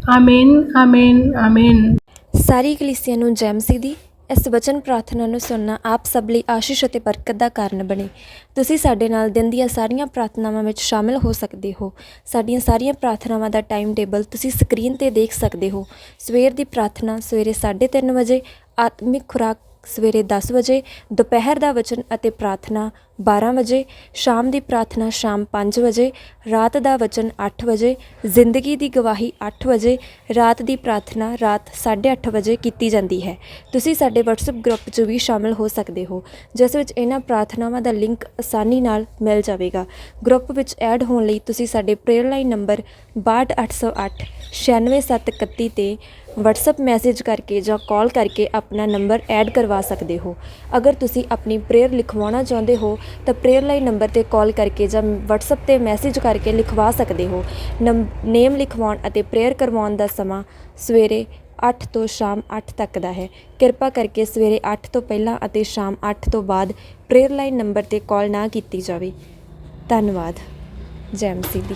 ਆਮੀਨ ਆਮੀਨ ਆਮੀਨ। ਸਾਰੀ ਕਲੀਸਿਆ ਨੂੰ ਜੈ ਮਸੀਹ ਦੀ ਇਸ ਵਚਨ ਪ੍ਰਾਰਥਨਾ ਨੂੰ ਸੁਣਨਾ ਆਪ ਸਭ ਲਈ ਆਸ਼ੀਸ਼ ਅਤੇ ਬਰਕਤ ਦਾ ਕਾਰਨ ਬਣੇ। ਤੁਸੀਂ ਸਾਡੇ ਨਾਲ ਦਿਨ ਦੀਆਂ ਸਾਰੀਆਂ ਪ੍ਰਾਰਥਨਾਵਾਂ ਵਿੱਚ ਸ਼ਾਮਿਲ ਹੋ ਸਕਦੇ ਹੋ। ਸਾਡੀਆਂ ਸਾਰੀਆਂ ਪ੍ਰਾਰਥਨਾਵਾਂ ਦਾ ਟਾਈਮ ਟੇਬਲ ਤੁਸੀਂ ਸਕਰੀਨ ਤੇ ਦੇਖ ਸਕਦੇ ਹੋ। ਸਵੇਰ ਦੀ ਪ੍ਰਾਰਥਨਾ ਸਵੇਰੇ 3:30 ਵਜੇ, ਆਤਮਿਕ ਖੁਰਾਕ ਸਵੇਰੇ 10 ਵਜੇ, ਦੁਪਹਿਰ ਦਾ ਵਚਨ ਅਤੇ ਪ੍ਰਾਰਥਨਾ 12 ਵਜੇ, ਸ਼ਾਮ ਦੀ ਪ੍ਰਾਰਥਨਾ ਸ਼ਾਮ 5 ਵਜੇ, ਰਾਤ ਦਾ ਵਚਨ 8 ਵਜੇ, ਜ਼ਿੰਦਗੀ ਦੀ ਗਵਾਹੀ 8 ਵਜੇ, ਰਾਤ ਦੀ ਪ੍ਰਾਰਥਨਾ ਰਾਤ 8:30 ਵਜੇ ਕੀਤੀ ਜਾਂਦੀ ਹੈ। ਤੁਸੀਂ ਸਾਡੇ WhatsApp ਗਰੁੱਪ 'ਚ ਵੀ ਸ਼ਾਮਲ ਹੋ ਸਕਦੇ ਹੋ, ਜਿਸ ਵਿੱਚ ਇਹਨਾਂ ਪ੍ਰਾਰਥਨਾਵਾਂ ਦਾ ਲਿੰਕ ਆਸਾਨੀ ਨਾਲ ਮਿਲ ਜਾਵੇਗਾ। ਗਰੁੱਪ ਵਿੱਚ ਐਡ ਹੋਣ ਲਈ ਤੁਸੀਂ ਸਾਡੇ ਪ੍ਰੇਅਰ ਲਾਈਨ ਨੰਬਰ 62808 96731 ਤੇ WhatsApp ਮੈਸੇਜ ਕਰਕੇ ਜਾਂ ਕਾਲ ਕਰਕੇ ਆਪਣਾ ਨੰਬਰ ਐਡ ਕਰਵਾ ਸਕਦੇ ਹੋ। ਅਗਰ ਤੁਸੀਂ ਆਪਣੀ ਪ੍ਰੇਅਰ ਲਿਖਵਾਉਣਾ ਚਾਹੁੰਦੇ ਹੋ ਤਾਂ ਪ੍ਰੇਅਰ ਲਾਈਨ ਨੰਬਰ ਤੇ ਕਾਲ ਕਰਕੇ ਜਾਂ WhatsApp ਤੇ ਮੈਸੇਜ ਕਰਕੇ ਲਿਖਵਾ ਸਕਦੇ ਹੋ। ਨੇਮ ਲਿਖਵਾਉਣ ਅਤੇ ਪ੍ਰੇਅਰ ਕਰਵਾਉਣ ਦਾ ਸਮਾਂ ਸਵੇਰੇ 8 ਤੋਂ ਸ਼ਾਮ 8 ਤੱਕ ਦਾ ਹੈ। ਕਿਰਪਾ ਕਰਕੇ ਸਵੇਰੇ 8 ਤੋਂ ਪਹਿਲਾਂ ਅਤੇ ਸ਼ਾਮ 8 ਤੋਂ ਬਾਅਦ ਪ੍ਰੇਅਰ ਲਾਈਨ ਨੰਬਰ ਤੇ ਕਾਲ ਨਾ ਕੀਤੀ ਜਾਵੇ। ਧੰਨਵਾਦ। ਜੈਮ ਮਸੀਹ ਦੀ।